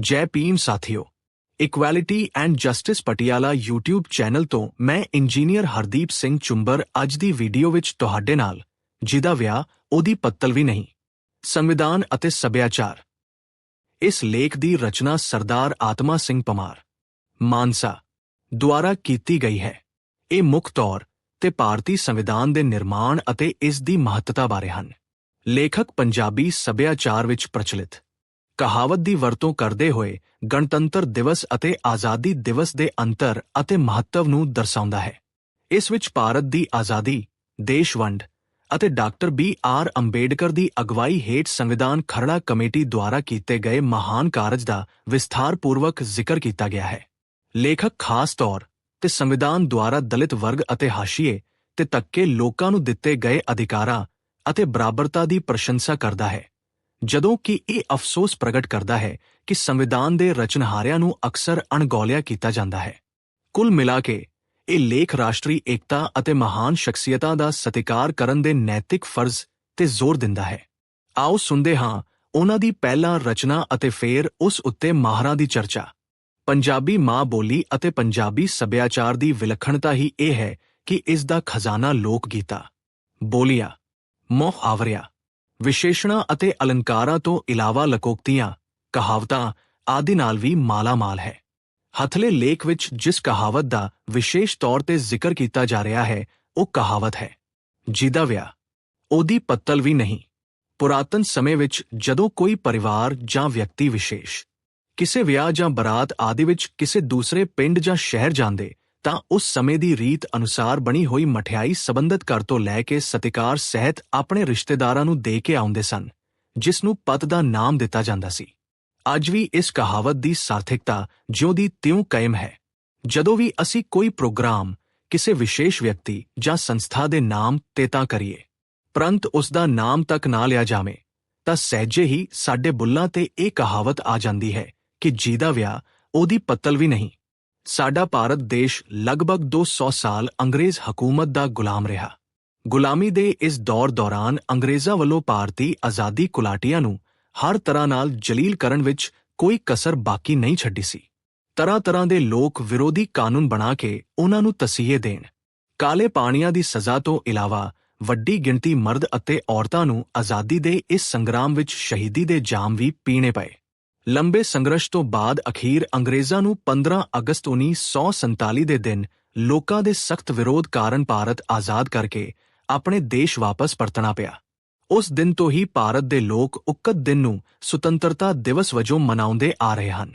ਜੈ ਭੀਮ ਸਾਥੀਓ, equality and justice Patiala YouTube channel ਤੋਂ ਮੈਂ ਇੰਜੀਨੀਅਰ ਹਰਦੀਪ ਸਿੰਘ ਚੁੰਬਰ ਅੱਜ ਦੀ ਵੀਡੀਓ ਵਿੱਚ ਤੁਹਾਡੇ ਨਾਲ, ਜਿਹਦਾ ਵਿਆਹ ਉਹਦੀ ਪੱਤਲ ਵੀ ਨਹੀਂ, ਸੰਵਿਧਾਨ ਅਤੇ ਸੱਭਿਆਚਾਰ। ਇਸ ਲੇਖ ਦੀ ਰਚਨਾ ਸਰਦਾਰ ਆਤਮਾ ਸਿੰਘ ਪਮਾਰ, ਮਾਨਸਾ, ਦੁਆਰਾ ਕੀਤੀ ਗਈ ਹੈ। ਇਹ ਮੁੱਖ ਤੌਰ ਤੇ ਭਾਰਤੀ ਸੰਵਿਧਾਨ ਦੇ ਨਿਰਮਾਣ ਅਤੇ ਇਸ ਦੀ ਮਹੱਤਤਾ ਬਾਰੇ ਹਨ। ਲੇਖਕ ਪੰਜਾਬੀ ਸੱਭਿਆਚਾਰ ਵਿੱਚ ਪ੍ਰਚਲਿਤ। ਕਹਾਵਤ ਦੀ ਵਰਤੋਂ ਕਰਦੇ ਹੋਏ ਗਣਤੰਤਰ ਦਿਵਸ ਅਤੇ ਆਜ਼ਾਦੀ ਦਿਵਸ ਦੇ ਅੰਤਰ ਅਤੇ ਮਹੱਤਵ ਨੂੰ ਦਰਸਾਉਂਦਾ ਹੈ। ਇਸ ਵਿੱਚ ਭਾਰਤ ਦੀ ਆਜ਼ਾਦੀ ਦੇਸ਼ ਵੰਡ ਅਤੇ ਡਾਕਟਰ ਬੀ ਆਰ ਅੰਬੇਡਕਰ ਦੀ ਅਗਵਾਈ ਹੇਠ ਸੰਵਿਧਾਨ ਖਰੜਾ ਕਮੇਟੀ ਦੁਆਰਾ ਕੀਤੇ ਗਏ ਮਹਾਨ ਕਾਰਜ ਦਾ ਵਿਸਥਾਰਪੂਰਵਕ ਜ਼ਿਕਰ ਕੀਤਾ ਗਿਆ ਹੈ। ਲੇਖਕ ਖਾਸ ਤੌਰ ਤੇ ਸੰਵਿਧਾਨ ਦੁਆਰਾ ਦਲਿਤ ਵਰਗ ਅਤੇ ਹਾਸ਼ੀਏ ਤੇ ਤੱਕੇ ਲੋਕਾਂ ਨੂੰ ਦਿੱਤੇ ਗਏ ਅਧਿਕਾਰਾਂ ਅਤੇ ਬਰਾਬਰਤਾ ਦੀ ਪ੍ਰਸ਼ੰਸਾ ਕਰਦਾ ਹੈ। ਜਦੋਂ ਕਿ ਇਹ ਅਫਸੋਸ ਪ੍ਰਗਟ ਕਰਦਾ ਹੈ ਕਿ ਸੰਵਿਧਾਨ ਦੇ ਰਚਨਹਾਰਿਆਂ ਨੂੰ ਅਕਸਰ ਅਣਗੌਲਿਆ ਕੀਤਾ ਜਾਂਦਾ ਹੈ। ਕੁੱਲ ਮਿਲਾ ਕੇ, ਇਹ ਲੇਖ ਰਾਸ਼ਟਰੀ ਏਕਤਾ ਅਤੇ ਮਹਾਨ ਸ਼ਖਸੀਅਤਾਂ ਦਾ ਸਤਿਕਾਰ ਕਰਨ ਦੇ ਨੈਤਿਕ ਫਰਜ਼ ਤੇ ਜ਼ੋਰ ਦਿੰਦਾ ਹੈ। ਆਓ ਸੁਣਦੇ ਹਾਂ ਉਹਨਾਂ ਦੀ ਪਹਿਲਾਂ ਰਚਨਾ ਅਤੇ ਫੇਰ ਉਸ ਉੱਤੇ ਮਾਹਰਾਂ ਦੀ ਚਰਚਾ। ਪੰਜਾਬੀ ਮਾਂ ਬੋਲੀ ਅਤੇ ਪੰਜਾਬੀ ਸੱਭਿਆਚਾਰ ਦੀ ਵਿਲੱਖਣਤਾ ਹੀ ਇਹ ਹੈ ਕਿ ਇਸ ਦਾ ਖਜ਼ਾਨਾ ਲੋਕ ਗੀਤਾ ਬੋਲੀਆਂ ਮੁਹਾਵਰਿਆਂ ਵਿਸ਼ੇਸ਼ਣਾਂ ਅਤੇ ਅਲੰਕਾਰਾਂ ਤੋਂ ਇਲਾਵਾ ਲਕੋਕਤੀਆਂ, ਕਹਾਵਤਾਂ ਆਦਿ ਨਾਲ ਵੀ ਮਾਲਾ-ਮਾਲ ਹੈ। ਹਥਲੇ ਲੇਖ ਵਿੱਚ ਜਿਸ ਕਹਾਵਤ ਦਾ ਵਿਸ਼ੇਸ਼ ਤੌਰ ਤੇ ਜ਼ਿਕਰ ਕੀਤਾ ਜਾ ਰਿਹਾ ਹੈ, ਉਹ ਕਹਾਵਤ ਹੈ, ਜਿਹਦਾ ਵਿਆਹ, ਉਹਦੀ ਪੱਤਲ ਵੀ ਨਹੀਂ। ਪੁਰਾਤਨ ਸਮੇਂ ਵਿੱਚ ਜਦੋਂ ਕੋਈ ਪਰਿਵਾਰ ਜਾਂ ਵਿਅਕਤੀ ਵਿਸ਼ੇਸ਼ ਕਿਸੇ ਵਿਆਹ ਜਾਂ ਬਰਾਤ ਆਦਿ ਵਿੱਚ ਕਿਸੇ ਦੂਸਰੇ ਪਿੰਡ ਜਾਂ ਸ਼ਹਿਰ ਜਾਂਦੇ ਤਾਂ ਉਸ ਸਮੇਂ ਦੀ ਰੀਤ ਅਨੁਸਾਰ ਬਣੀ ਹੋਈ ਮਠਿਆਈ ਸਬੰਧਤ ਘਰ ਤੋਂ ਲੈ ਕੇ ਸਤਿਕਾਰ ਸਹਿਤ ਆਪਣੇ ਰਿਸ਼ਤੇਦਾਰਾਂ ਨੂੰ ਦੇ ਕੇ ਆਉਂਦੇ ਸਨ, ਜਿਸ ਨੂੰ ਪਤ ਦਾ ਨਾਮ ਦਿੱਤਾ ਜਾਂਦਾ ਸੀ। ਅੱਜ ਵੀ ਇਸ ਕਹਾਵਤ ਦੀ ਸਾਰਥਿਕਤਾ ਜਿਉਂ ਦੀ ਤਿਉਂ ਕਾਇਮ ਹੈ। ਜਦੋਂ ਵੀ ਅਸੀਂ ਕੋਈ ਪ੍ਰੋਗਰਾਮ, ਕਿਸੇ ਵਿਸ਼ੇਸ਼ ਵਿਅਕਤੀ ਜਾਂ ਸੰਸਥਾ ਦੇ ਨਾਮ ਤੇ ਤਾਂ ਕਰੀਏ, ਪ੍ਰੰਤ ਉਸ ਦਾ ਨਾਮ ਤੱਕ ਨਾ ਲਿਆ ਜਾਵੇ, ਤਾਂ ਸਹਿਜੇ ਹੀ ਸਾਡੇ ਬੁੱਲਾਂ ਤੇ ਇਹ ਕਹਾਵਤ ਆ ਜਾਂਦੀ ਹੈ ਕਿ ਜਿਹਦਾ ਵਿਆਹ ਉਹਦੀ ਪੱਤਲ ਵੀ ਨਹੀਂ। ਸਾਡਾ ਭਾਰਤ ਦੇਸ਼ ਲਗਭਗ 200 ਸਾਲ ਅੰਗਰੇਜ਼ ਹਕੂਮਤ ਦਾ ਗੁਲਾਮ ਰਿਹਾ। ਗੁਲਾਮੀ ਦੇ ਇਸ ਦੌਰ ਦੌਰਾਨ ਅੰਗਰੇਜ਼ਾਂ ਵੱਲੋਂ ਭਾਰਤੀ ਆਜ਼ਾਦੀ ਕੁਲਾਟੀਆਂ ਨੂੰ ਹਰ ਤਰ੍ਹਾਂ ਨਾਲ ਜਲੀਲ ਕਰਨ ਵਿੱਚ ਕੋਈ ਕਸਰ ਬਾਕੀ ਨਹੀਂ ਛੱਡੀ ਸੀ। ਤਰ੍ਹਾਂ ਤਰ੍ਹਾਂ ਦੇ ਲੋਕ ਵਿਰੋਧੀ ਕਾਨੂੰਨ ਬਣਾ ਕੇ ਉਹਨਾਂ ਨੂੰ ਤਸੀਹੇ ਦੇਣ। ਕਾਲੇ ਪਾਣੀਆਂ ਦੀ ਸਜ਼ਾ ਤੋਂ ਇਲਾਵਾ ਵੱਡੀ ਗਿਣਤੀ ਮਰਦ ਅਤੇ ਔਰਤਾਂ ਨੂੰ ਆਜ਼ਾਦੀ ਦੇ ਇਸ ਸੰਗਰਾਮ ਵਿੱਚ ਸ਼ਹੀਦੀ ਦੇ ਜਾਮ ਵੀ ਪੀਣੇ ਪਏ। ਲੰਬੇ ਸੰਘਰਸ਼ ਤੋਂ ਬਾਅਦ ਅਖੀਰ ਅੰਗਰੇਜ਼ਾਂ ਨੂੰ 15 ਅਗਸਤ 1947 ਦੇ ਦਿਨ ਲੋਕਾਂ ਦੇ ਸਖਤ ਵਿਰੋਧ ਕਾਰਨ ਭਾਰਤ ਆਜ਼ਾਦ ਕਰਕੇ ਆਪਣੇ ਦੇਸ਼ ਵਾਪਸ ਪਰਤਣਾ ਪਿਆ। ਉਸ ਦਿਨ ਤੋਂ ਹੀ ਭਾਰਤ ਦੇ ਲੋਕ ਉਕਤ ਦਿਨ ਨੂੰ ਸੁਤੰਤਰਤਾ ਦਿਵਸ ਵਜੋਂ ਮਨਾਉਂਦੇ ਆ ਰਹੇ ਹਨ।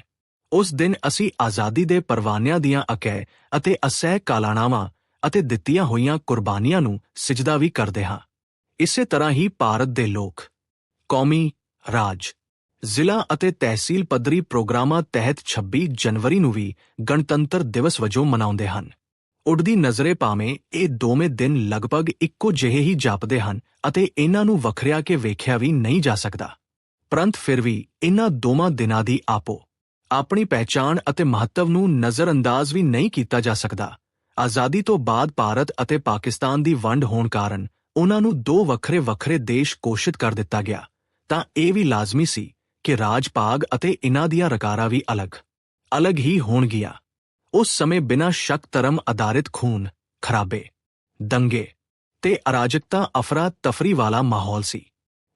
ਉਸ ਦਿਨ ਅਸੀਂ ਆਜ਼ਾਦੀ ਦੇ ਪਰਵਾਨਿਆਂ ਦੀਆਂ ਅਕੈ ਅਤੇ ਅਸਹਿ ਕਾਲਾਣਾਵਾਂ ਅਤੇ ਦਿੱਤੀਆਂ ਹੋਈਆਂ ਕੁਰਬਾਨੀਆਂ ਨੂੰ ਸਿਜਦਾ ਵੀ ਕਰਦੇ ਹਾਂ। ਇਸੇ ਤਰ੍ਹਾਂ ਹੀ ਭਾਰਤ ਦੇ ਲੋਕ, ਕੌਮੀ ਰਾਜ ਜ਼ਿਲ੍ਹਾ ਅਤੇ ਤਹਿਸੀਲ ਪੱਧਰੀ ਪ੍ਰੋਗਰਾਮਾਂ ਤਹਿਤ 26 ਜਨਵਰੀ ਨੂੰ ਵੀ ਗਣਤੰਤਰ ਦਿਵਸ ਵਜੋਂ ਮਨਾਉਂਦੇ ਹਨ। ਉੱਡਦੀ ਨਜ਼ਰੇ ਭਾਵੇਂ ਇਹ ਦੋਵੇਂ ਦਿਨ ਲਗਭਗ ਇੱਕੋ ਜਿਹੇ ਹੀ ਜਾਪਦੇ ਹਨ ਅਤੇ ਇਹਨਾਂ ਨੂੰ ਵੱਖਰਿਆ ਕੇ ਵੇਖਿਆ ਵੀ ਨਹੀਂ ਜਾ ਸਕਦਾ। ਪਰੰਤ ਫਿਰ ਵੀ ਇਹਨਾਂ ਦੋਵਾਂ ਦਿਨਾਂ ਦੀ ਆਪੋ। ਆਪਣੀ ਪਹਿਚਾਣ ਅਤੇ ਮਹੱਤਵ ਨੂੰ ਨਜ਼ਰਅੰਦਾਜ਼ ਵੀ ਨਹੀਂ ਕੀਤਾ ਜਾ ਸਕਦਾ। ਆਜ਼ਾਦੀ ਤੋਂ ਬਾਅਦ ਭਾਰਤ ਅਤੇ ਪਾਕਿਸਤਾਨ ਦੀ ਵੰਡ ਹੋਣ ਕਾਰਨ ਉਹਨਾਂ ਨੂੰ ਦੋ ਵੱਖਰੇ ਵੱਖਰੇ ਦੇਸ਼ ਘੋਸ਼ਿਤ ਕਰ ਦਿੱਤਾ ਗਿਆ। ਤਾਂ ਇਹ ਵੀ ਲਾਜ਼ਮੀ ਸੀ ਕਿ ਰਾਜ ਭਾਗ ਅਤੇ ਇਨ੍ਹਾਂ ਦੀਆਂ ਰਕਾਰਾਂ ਵੀ ਅਲੱਗ ਅਲੱਗ ਹੀ ਹੋਣਗੀਆਂ। ਉਸ ਸਮੇਂ ਬਿਨਾਂ ਸ਼ੱਕ ਧਰਮ ਆਧਾਰਿਤ ਖੂਨ, ਖਰਾਬੇ, ਦੰਗੇ ਤੇ ਅਰਾਜਕਤਾ ਅਫਰਾ ਤਫਰੀ ਵਾਲਾ ਮਾਹੌਲ ਸੀ,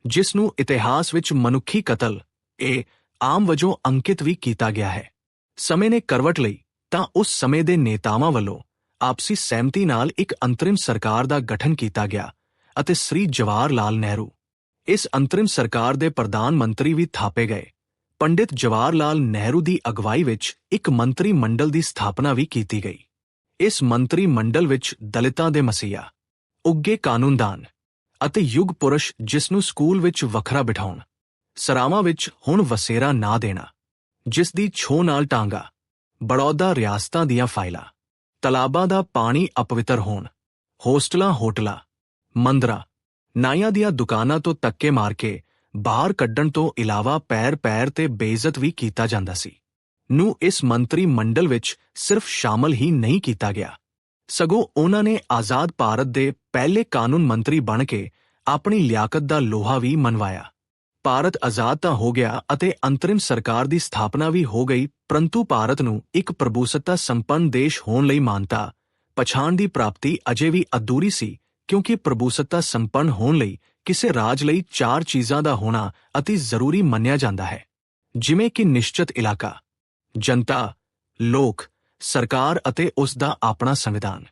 ਜਿਸ ਨੂੰ ਇਤਿਹਾਸ ਵਿੱਚ ਮਨੁੱਖੀ ਕਤਲ, ਇਹ ਆਮ ਵਜੋਂ ਅੰਕਿਤ ਵੀ ਕੀਤਾ ਗਿਆ ਹੈ। ਸਮੇਂ ਨੇ ਕਰਵਟ ਲਈ ਤਾਂ ਉਸ ਸਮੇਂ ਦੇ ਨੇਤਾਵਾਂ ਵੱਲੋਂ ਆਪਸੀ ਸਹਿਮਤੀ ਨਾਲ ਇੱਕ ਅੰਤਰਿਮ ਸਰਕਾਰ ਦਾ ਗਠਨ ਕੀਤਾ ਗਿਆ ਅਤੇ ਸ੍ਰੀ ਜਵਾਹਰ ਲਾਲ ਨਹਿਰੂ ਇਸ ਅੰਤਰਿਮ ਸਰਕਾਰ ਦੇ ਪ੍ਰਧਾਨ ਮੰਤਰੀ ਵੀ ਥਾਪੇ ਗਏ। ਪੰਡਿਤ ਜਵਾਹਰ ਲਾਲ ਨਹਿਰੂ ਦੀ ਅਗਵਾਈ ਵਿੱਚ ਇੱਕ ਮੰਤਰੀ ਮੰਡਲ ਦੀ ਸਥਾਪਨਾ ਵੀ ਕੀਤੀ ਗਈ। ਇਸ ਮੰਤਰੀ ਮੰਡਲ ਵਿੱਚ ਦਲਿਤਾਂ ਦੇ ਮਸੀਹਾ ਉੱਗੇ ਕਾਨੂੰਨਦਾਨ ਅਤੇ ਯੁੱਗ ਪੁਰਸ਼ ਜਿਸ ਨੂੰ ਸਕੂਲ ਵਿੱਚ ਵੱਖਰਾ ਬਿਠਾਉਣ, ਸਰਾਵਾਂ ਵਿੱਚ ਹੁਣ ਵਸੇਰਾ ਨਾ ਦੇਣਾ, ਜਿਸ ਦੀ ਛੋ ਨਾਲ ਟਾਂਗਾ, ਬੜੌਦਾ ਰਿਆਸਤਾਂ ਦੀਆਂ ਫਾਈਲਾਂ, ਤਲਾਬਾਂ ਦਾ ਪਾਣੀ ਅਪਵਿੱਤਰ ਹੋਣ, ਹੋਸਟਲਾਂ ਹੋਟਲਾਂ, ਮੰਦਰਾਂ ਨਾਈਆਂ ਦੀਆਂ ਦੁਕਾਨਾਂ ਤੋਂ ਤੱਕੇ ਮਾਰ ਕੇ ਬਾਹਰ ਕੱਢਣ ਤੋਂ ਇਲਾਵਾ ਪੈਰ-ਪੈਰ ਤੇ ਬੇਇੱਜ਼ਤ ਵੀ ਕੀਤਾ ਜਾਂਦਾ ਸੀ। ਨੂੰ ਇਸ ਮੰਤਰੀ ਮੰਡਲ ਵਿੱਚ ਸਿਰਫ ਸ਼ਾਮਲ ਹੀ ਨਹੀਂ ਕੀਤਾ ਗਿਆ। ਸਗੋਂ ਉਹਨਾਂ ਨੇ ਆਜ਼ਾਦ ਭਾਰਤ ਦੇ ਪਹਿਲੇ ਕਾਨੂੰਨ ਮੰਤਰੀ ਬਣ ਕੇ ਆਪਣੀ ਲਿਆਕਤ ਦਾ ਲੋਹਾ ਵੀ ਮਨਵਾਇਆ। ਭਾਰਤ ਆਜ਼ਾਦ ਤਾਂ ਹੋ ਗਿਆ ਅਤੇ ਅੰਤਰਿਮ ਸਰਕਾਰ ਦੀ ਸਥਾਪਨਾ ਵੀ ਹੋ ਗਈ, ਪਰੰਤੂ ਭਾਰਤ ਨੂੰ ਇੱਕ ਪ੍ਰਭੂਸੱਤਾ ਸੰਪੰਨ ਦੇਸ਼ ਹੋਣ ਲਈ ਮਾਨਤਾ, ਪਛਾਣ ਦੀ ਪ੍ਰਾਪਤੀ ਅਜੇ ਵੀ ਅਧੂਰੀ ਸੀ ਕਿਉਂਕਿ ਪ੍ਰਭੂਸੱਤਾ ਸੰਪੰਨ ਹੋਣ ਲਈ ਕਿਸੇ ਰਾਜ ਲਈ ਚਾਰ ਚੀਜ਼ਾਂ ਦਾ ਹੋਣਾ ਅਤੀ ਜ਼ਰੂਰੀ ਮੰਨਿਆ ਜਾਂਦਾ ਹੈ। ਜਿਵੇਂ ਕਿ ਨਿਸ਼ਚਿਤ ਇਲਾਕਾ, ਜਨਤਾ, ਲੋਕ, ਸਰਕਾਰ ਅਤੇ ਉਸ ਦਾ ਆਪਣਾ ਸੰਵਿਧਾਨ।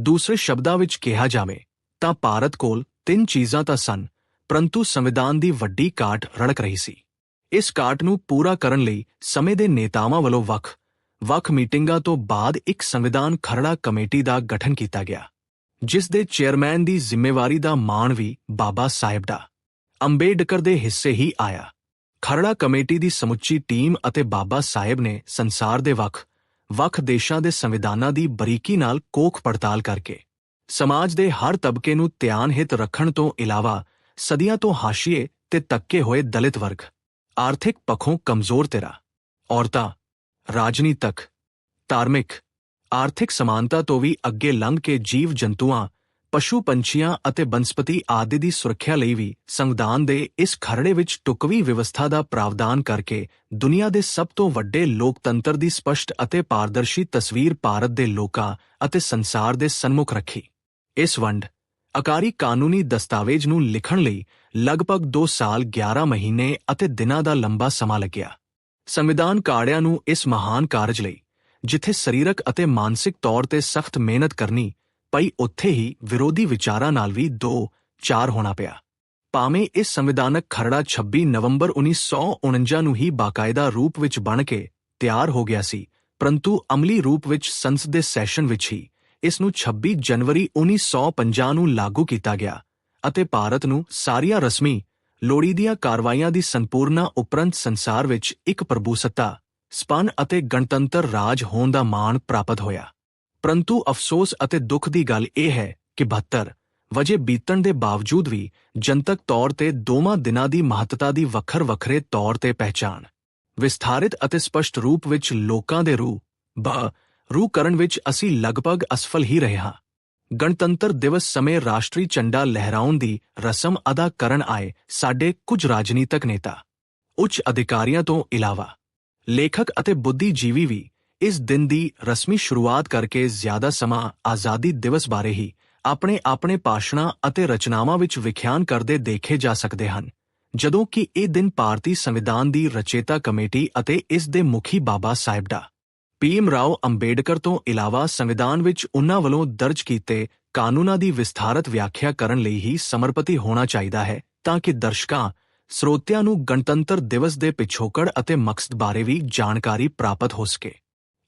ਦੂਸਰੇ ਸ਼ਬਦਾਂ ਵਿੱਚ ਕਿਹਾ ਜਾਵੇ ਤਾਂ ਭਾਰਤ ਕੋਲ ਤਿੰਨ ਚੀਜ਼ਾਂ ਤਾਂ ਸਨ, ਪਰੰਤੂ ਸੰਵਿਧਾਨ ਦੀ ਵੱਡੀ ਕਾਟ ਰੜਕ ਰਹੀ ਸੀ। ਇਸ ਕਾਟ ਨੂੰ ਪੂਰਾ ਕਰਨ ਲਈ ਸਮੇਂ ਦੇ ਨੇਤਾਵਾਂ ਵੱਲੋਂ ਵੱਖ ਵੱਖ ਮੀਟਿੰਗਾਂ ਤੋਂ ਬਾਅਦ ਇੱਕ ਸੰਵਿਧਾਨ ਖਰੜਾ ਕਮੇਟੀ ਦਾ ਗਠਨ ਕੀਤਾ ਗਿਆ। ਜਿਸ ਦੇ ਚੇਅਰਮੈਨ ਦੀ ਜ਼ਿੰਮੇਵਾਰੀ ਦਾ ਮਾਣ ਵੀ ਬਾਬਾ ਸਾਹਿਬ ਦਾ। ਅੰਬੇਡਕਰ ਦੇ ਹਿੱਸੇ ਹੀ ਆਇਆ। ਖਰੜਾ ਕਮੇਟੀ ਦੀ ਸਮੁੱਚੀ ਟੀਮ ਅਤੇ ਬਾਬਾ ਸਾਹਿਬ ਨੇ ਸੰਸਾਰ ਦੇ ਵੱਖ ਵੱਖ ਦੇਸ਼ਾਂ ਦੇ ਸੰਵਿਧਾਨਾਂ ਦੀ ਬਰੀਕੀ ਨਾਲ ਕੋਖ ਪੜਤਾਲ ਕਰਕੇ, ਸਮਾਜ ਦੇ ਹਰ ਤਬਕੇ ਨੂੰ ਧਿਆਨ ਹਿੱਤ ਰੱਖਣ ਤੋਂ ਇਲਾਵਾ ਸਦੀਆਂ ਤੋਂ ਹਾਸ਼ੀਏ ਤੇ ਤੱਕੇ ਹੋਏ ਦਲਿਤ ਵਰਗ, ਆਰਥਿਕ ਪੱਖੋਂ ਕਮਜ਼ੋਰ ਤੇਰਾ। ਔਰਤਾਂ, ਰਾਜਨੀਤਕ, ਧਾਰਮਿਕ ਆਰਥਿਕ ਸਮਾਨਤਾ ਤੋਂ ਵੀ ਅੱਗੇ ਲੰਘ ਕੇ ਜੀਵ ਜੰਤੂਆਂ, ਪਸ਼ੂ ਪੰਛੀਆਂ ਅਤੇ ਬਨਸਪਤੀ ਆਦਿ ਦੀ ਸੁਰੱਖਿਆ ਲਈ ਵੀ ਸੰਵਿਧਾਨ ਦੇ ਇਸ ਖਰੜੇ ਵਿੱਚ ਟੁਕਵੀ ਵਿਵਸਥਾ ਦਾ ਪ੍ਰਾਵਧਾਨ ਕਰਕੇ ਦੁਨੀਆ ਦੇ ਸਭ ਤੋਂ ਵੱਡੇ ਲੋਕਤੰਤਰ ਦੀ ਸਪਸ਼ਟ ਅਤੇ ਪਾਰਦਰਸ਼ੀ ਤਸਵੀਰ ਭਾਰਤ ਦੇ ਲੋਕਾਂ ਅਤੇ ਸੰਸਾਰ ਦੇ ਸਨਮੁਖ ਰੱਖੀ। ਇਸ ਵੰਡ ਅਕਾਰੀ ਕਾਨੂੰਨੀ ਦਸਤਾਵੇਜ਼ ਨੂੰ ਲਿਖਣ ਲਈ ਲਗਭਗ 2 ਸਾਲ 11 ਮਹੀਨੇ ਅਤੇ ਦਿਨਾਂ ਦਾ ਲੰਬਾ ਸਮਾਂ ਲੱਗਿਆ। ਸੰਵਿਧਾਨ ਕਾੜਿਆਂ ਨੂੰ ਇਸ ਮਹਾਨ ਕਾਰਜ ਲਈ ਜਿੱਥੇ ਸਰੀਰਕ ਅਤੇ ਮਾਨਸਿਕ ਤੌਰ ਤੇ ਸਖਤ ਮਿਹਨਤ ਕਰਨੀ ਪਈ, ਉੱਥੇ ਹੀ ਵਿਰੋਧੀ ਵਿਚਾਰਾਂ ਨਾਲ ਵੀ ਦੋ ਚਾਰ ਹੋਣਾ ਪਿਆ। ਭਾਵੇਂ ਇਸ ਸੰਵਿਧਾਨਕ ਖਰੜਾ 26 ਨਵੰਬਰ 1949 ਨੂੰ ਹੀ ਬਾਕਾਇਦਾ ਰੂਪ ਵਿੱਚ ਬਣ ਕੇ ਤਿਆਰ ਹੋ ਗਿਆ ਸੀ, ਪਰੰਤੂ ਅਮਲੀ ਰੂਪ ਵਿੱਚ ਸੰਸਦ ਦੇ ਸੈਸ਼ਨ ਵਿੱਚ ਹੀ ਇਸ ਨੂੰ 26 ਜਨਵਰੀ 1950 ਨੂੰ ਲਾਗੂ ਕੀਤਾ ਗਿਆ ਅਤੇ ਭਾਰਤ ਨੂੰ ਸਾਰੀਆਂ ਰਸਮੀ ਲੋੜੀਦੀਆਂ ਕਾਰਵਾਈਆਂ ਦੀ ਸੰਪੂਰਨਾ ਉਪਰੰਤ ਸੰਸਾਰ ਵਿੱਚ ਇੱਕ ਪ੍ਰਭੂਸੱਤਾ ਸਪਨ ਅਤੇ ਗਣਤੰਤਰ ਰਾਜ ਹੋਣ ਦਾ ਮਾਣ ਪ੍ਰਾਪਤ ਹੋਇਆ। ਪਰੰਤੂ ਅਫਸੋਸ ਅਤੇ ਦੁੱਖ ਦੀ ਗੱਲ ਇਹ ਹੈ ਕਿ 72 ਵਜੇ ਬੀਤਣ ਦੇ ਬਾਵਜੂਦ ਵੀ ਜਨਤਕ ਤੌਰ ਤੇ ਦੋਵਾਂ ਦਿਨਾਂ ਦੀ ਮਹੱਤਤਾ ਦੀ ਵੱਖਰ ਵੱਖਰੇ ਤੌਰ ਤੇ ਪਹਿਚਾਣ, ਵਿਸਥਾਰਿਤ ਅਤੇ ਸਪਸ਼ਟ ਰੂਪ ਵਿੱਚ ਲੋਕਾਂ ਦੇ ਰੂਹ, ਬ, ਰੂਹ ਕਰਨ ਵਿੱਚ ਅਸੀਂ ਲਗਭਗ ਅਸਫਲ ਹੀ ਰਹੇ ਹਾਂ। ਗਣਤੰਤਰ ਦਿਵਸ ਸਮੇਂ ਰਾਸ਼ਟਰੀ ਝੰਡਾ ਲਹਿਰਾਉਣ ਦੀ ਰਸਮ ਅਦਾ ਕਰਨ ਆਏ ਸਾਡੇ ਕੁਝ ਰਾਜਨੀਤਿਕ ਨੇਤਾ, ਉੱਚ ਅਧਿਕਾਰੀਆਂ ਤੋਂ ਇਲਾਵਾ ਲੇਖਕ ਅਤੇ ਬੁੱਧੀਜੀਵੀ ਵੀ ਇਸ ਦਿਨ ਦੀ ਰਸਮੀ ਸ਼ੁਰੂਆਤ ਕਰਕੇ ਜ਼ਿਆਦਾ ਸਮਾਂ ਆਜ਼ਾਦੀ ਦਿਵਸ ਬਾਰੇ ਹੀ ਆਪਣੇ ਆਪਣੇ ਭਾਸ਼ਣਾਂ ਅਤੇ ਰਚਨਾਵਾਂ ਵਿੱਚ ਵਿਖਿਆਨ ਕਰਦੇ ਦੇਖੇ ਜਾ ਸਕਦੇ ਹਨ। ਜਦੋਂ ਕਿ ਇਹ ਦਿਨ ਭਾਰਤੀ ਸੰਵਿਧਾਨ ਦੀ ਰਚੇਤਾ ਕਮੇਟੀ ਅਤੇ ਇਸ ਦੇ ਮੁਖੀ ਬਾਬਾ ਸਾਹਿਬ ਡਾ। ਭੀਮ ਰਾਓ ਅੰਬੇਡਕਰ ਤੋਂ ਇਲਾਵਾ ਸੰਵਿਧਾਨ ਵਿੱਚ ਉਨ੍ਹਾਂ ਵੱਲੋਂ ਦਰਜ ਕੀਤੇ ਕਾਨੂੰਨਾਂ ਦੀ ਵਿਸਥਾਰਤ ਵਿਆਖਿਆ ਕਰਨ ਲਈ ਹੀ ਸਮਰਪਿਤ ਹੋਣਾ ਚਾਹੀਦਾ ਹੈ ਤਾਂ ਕਿ ਦਰਸ਼ਕਾਂ ਸਰੋਤਿਆਂ ਨੂੰ ਗਣਤੰਤਰ ਦਿਵਸ ਦੇ ਪਿਛੋਕੜ ਅਤੇ ਮਕਸਦ ਬਾਰੇ ਵੀ ਜਾਣਕਾਰੀ ਪ੍ਰਾਪਤ ਹੋ ਸਕੇ।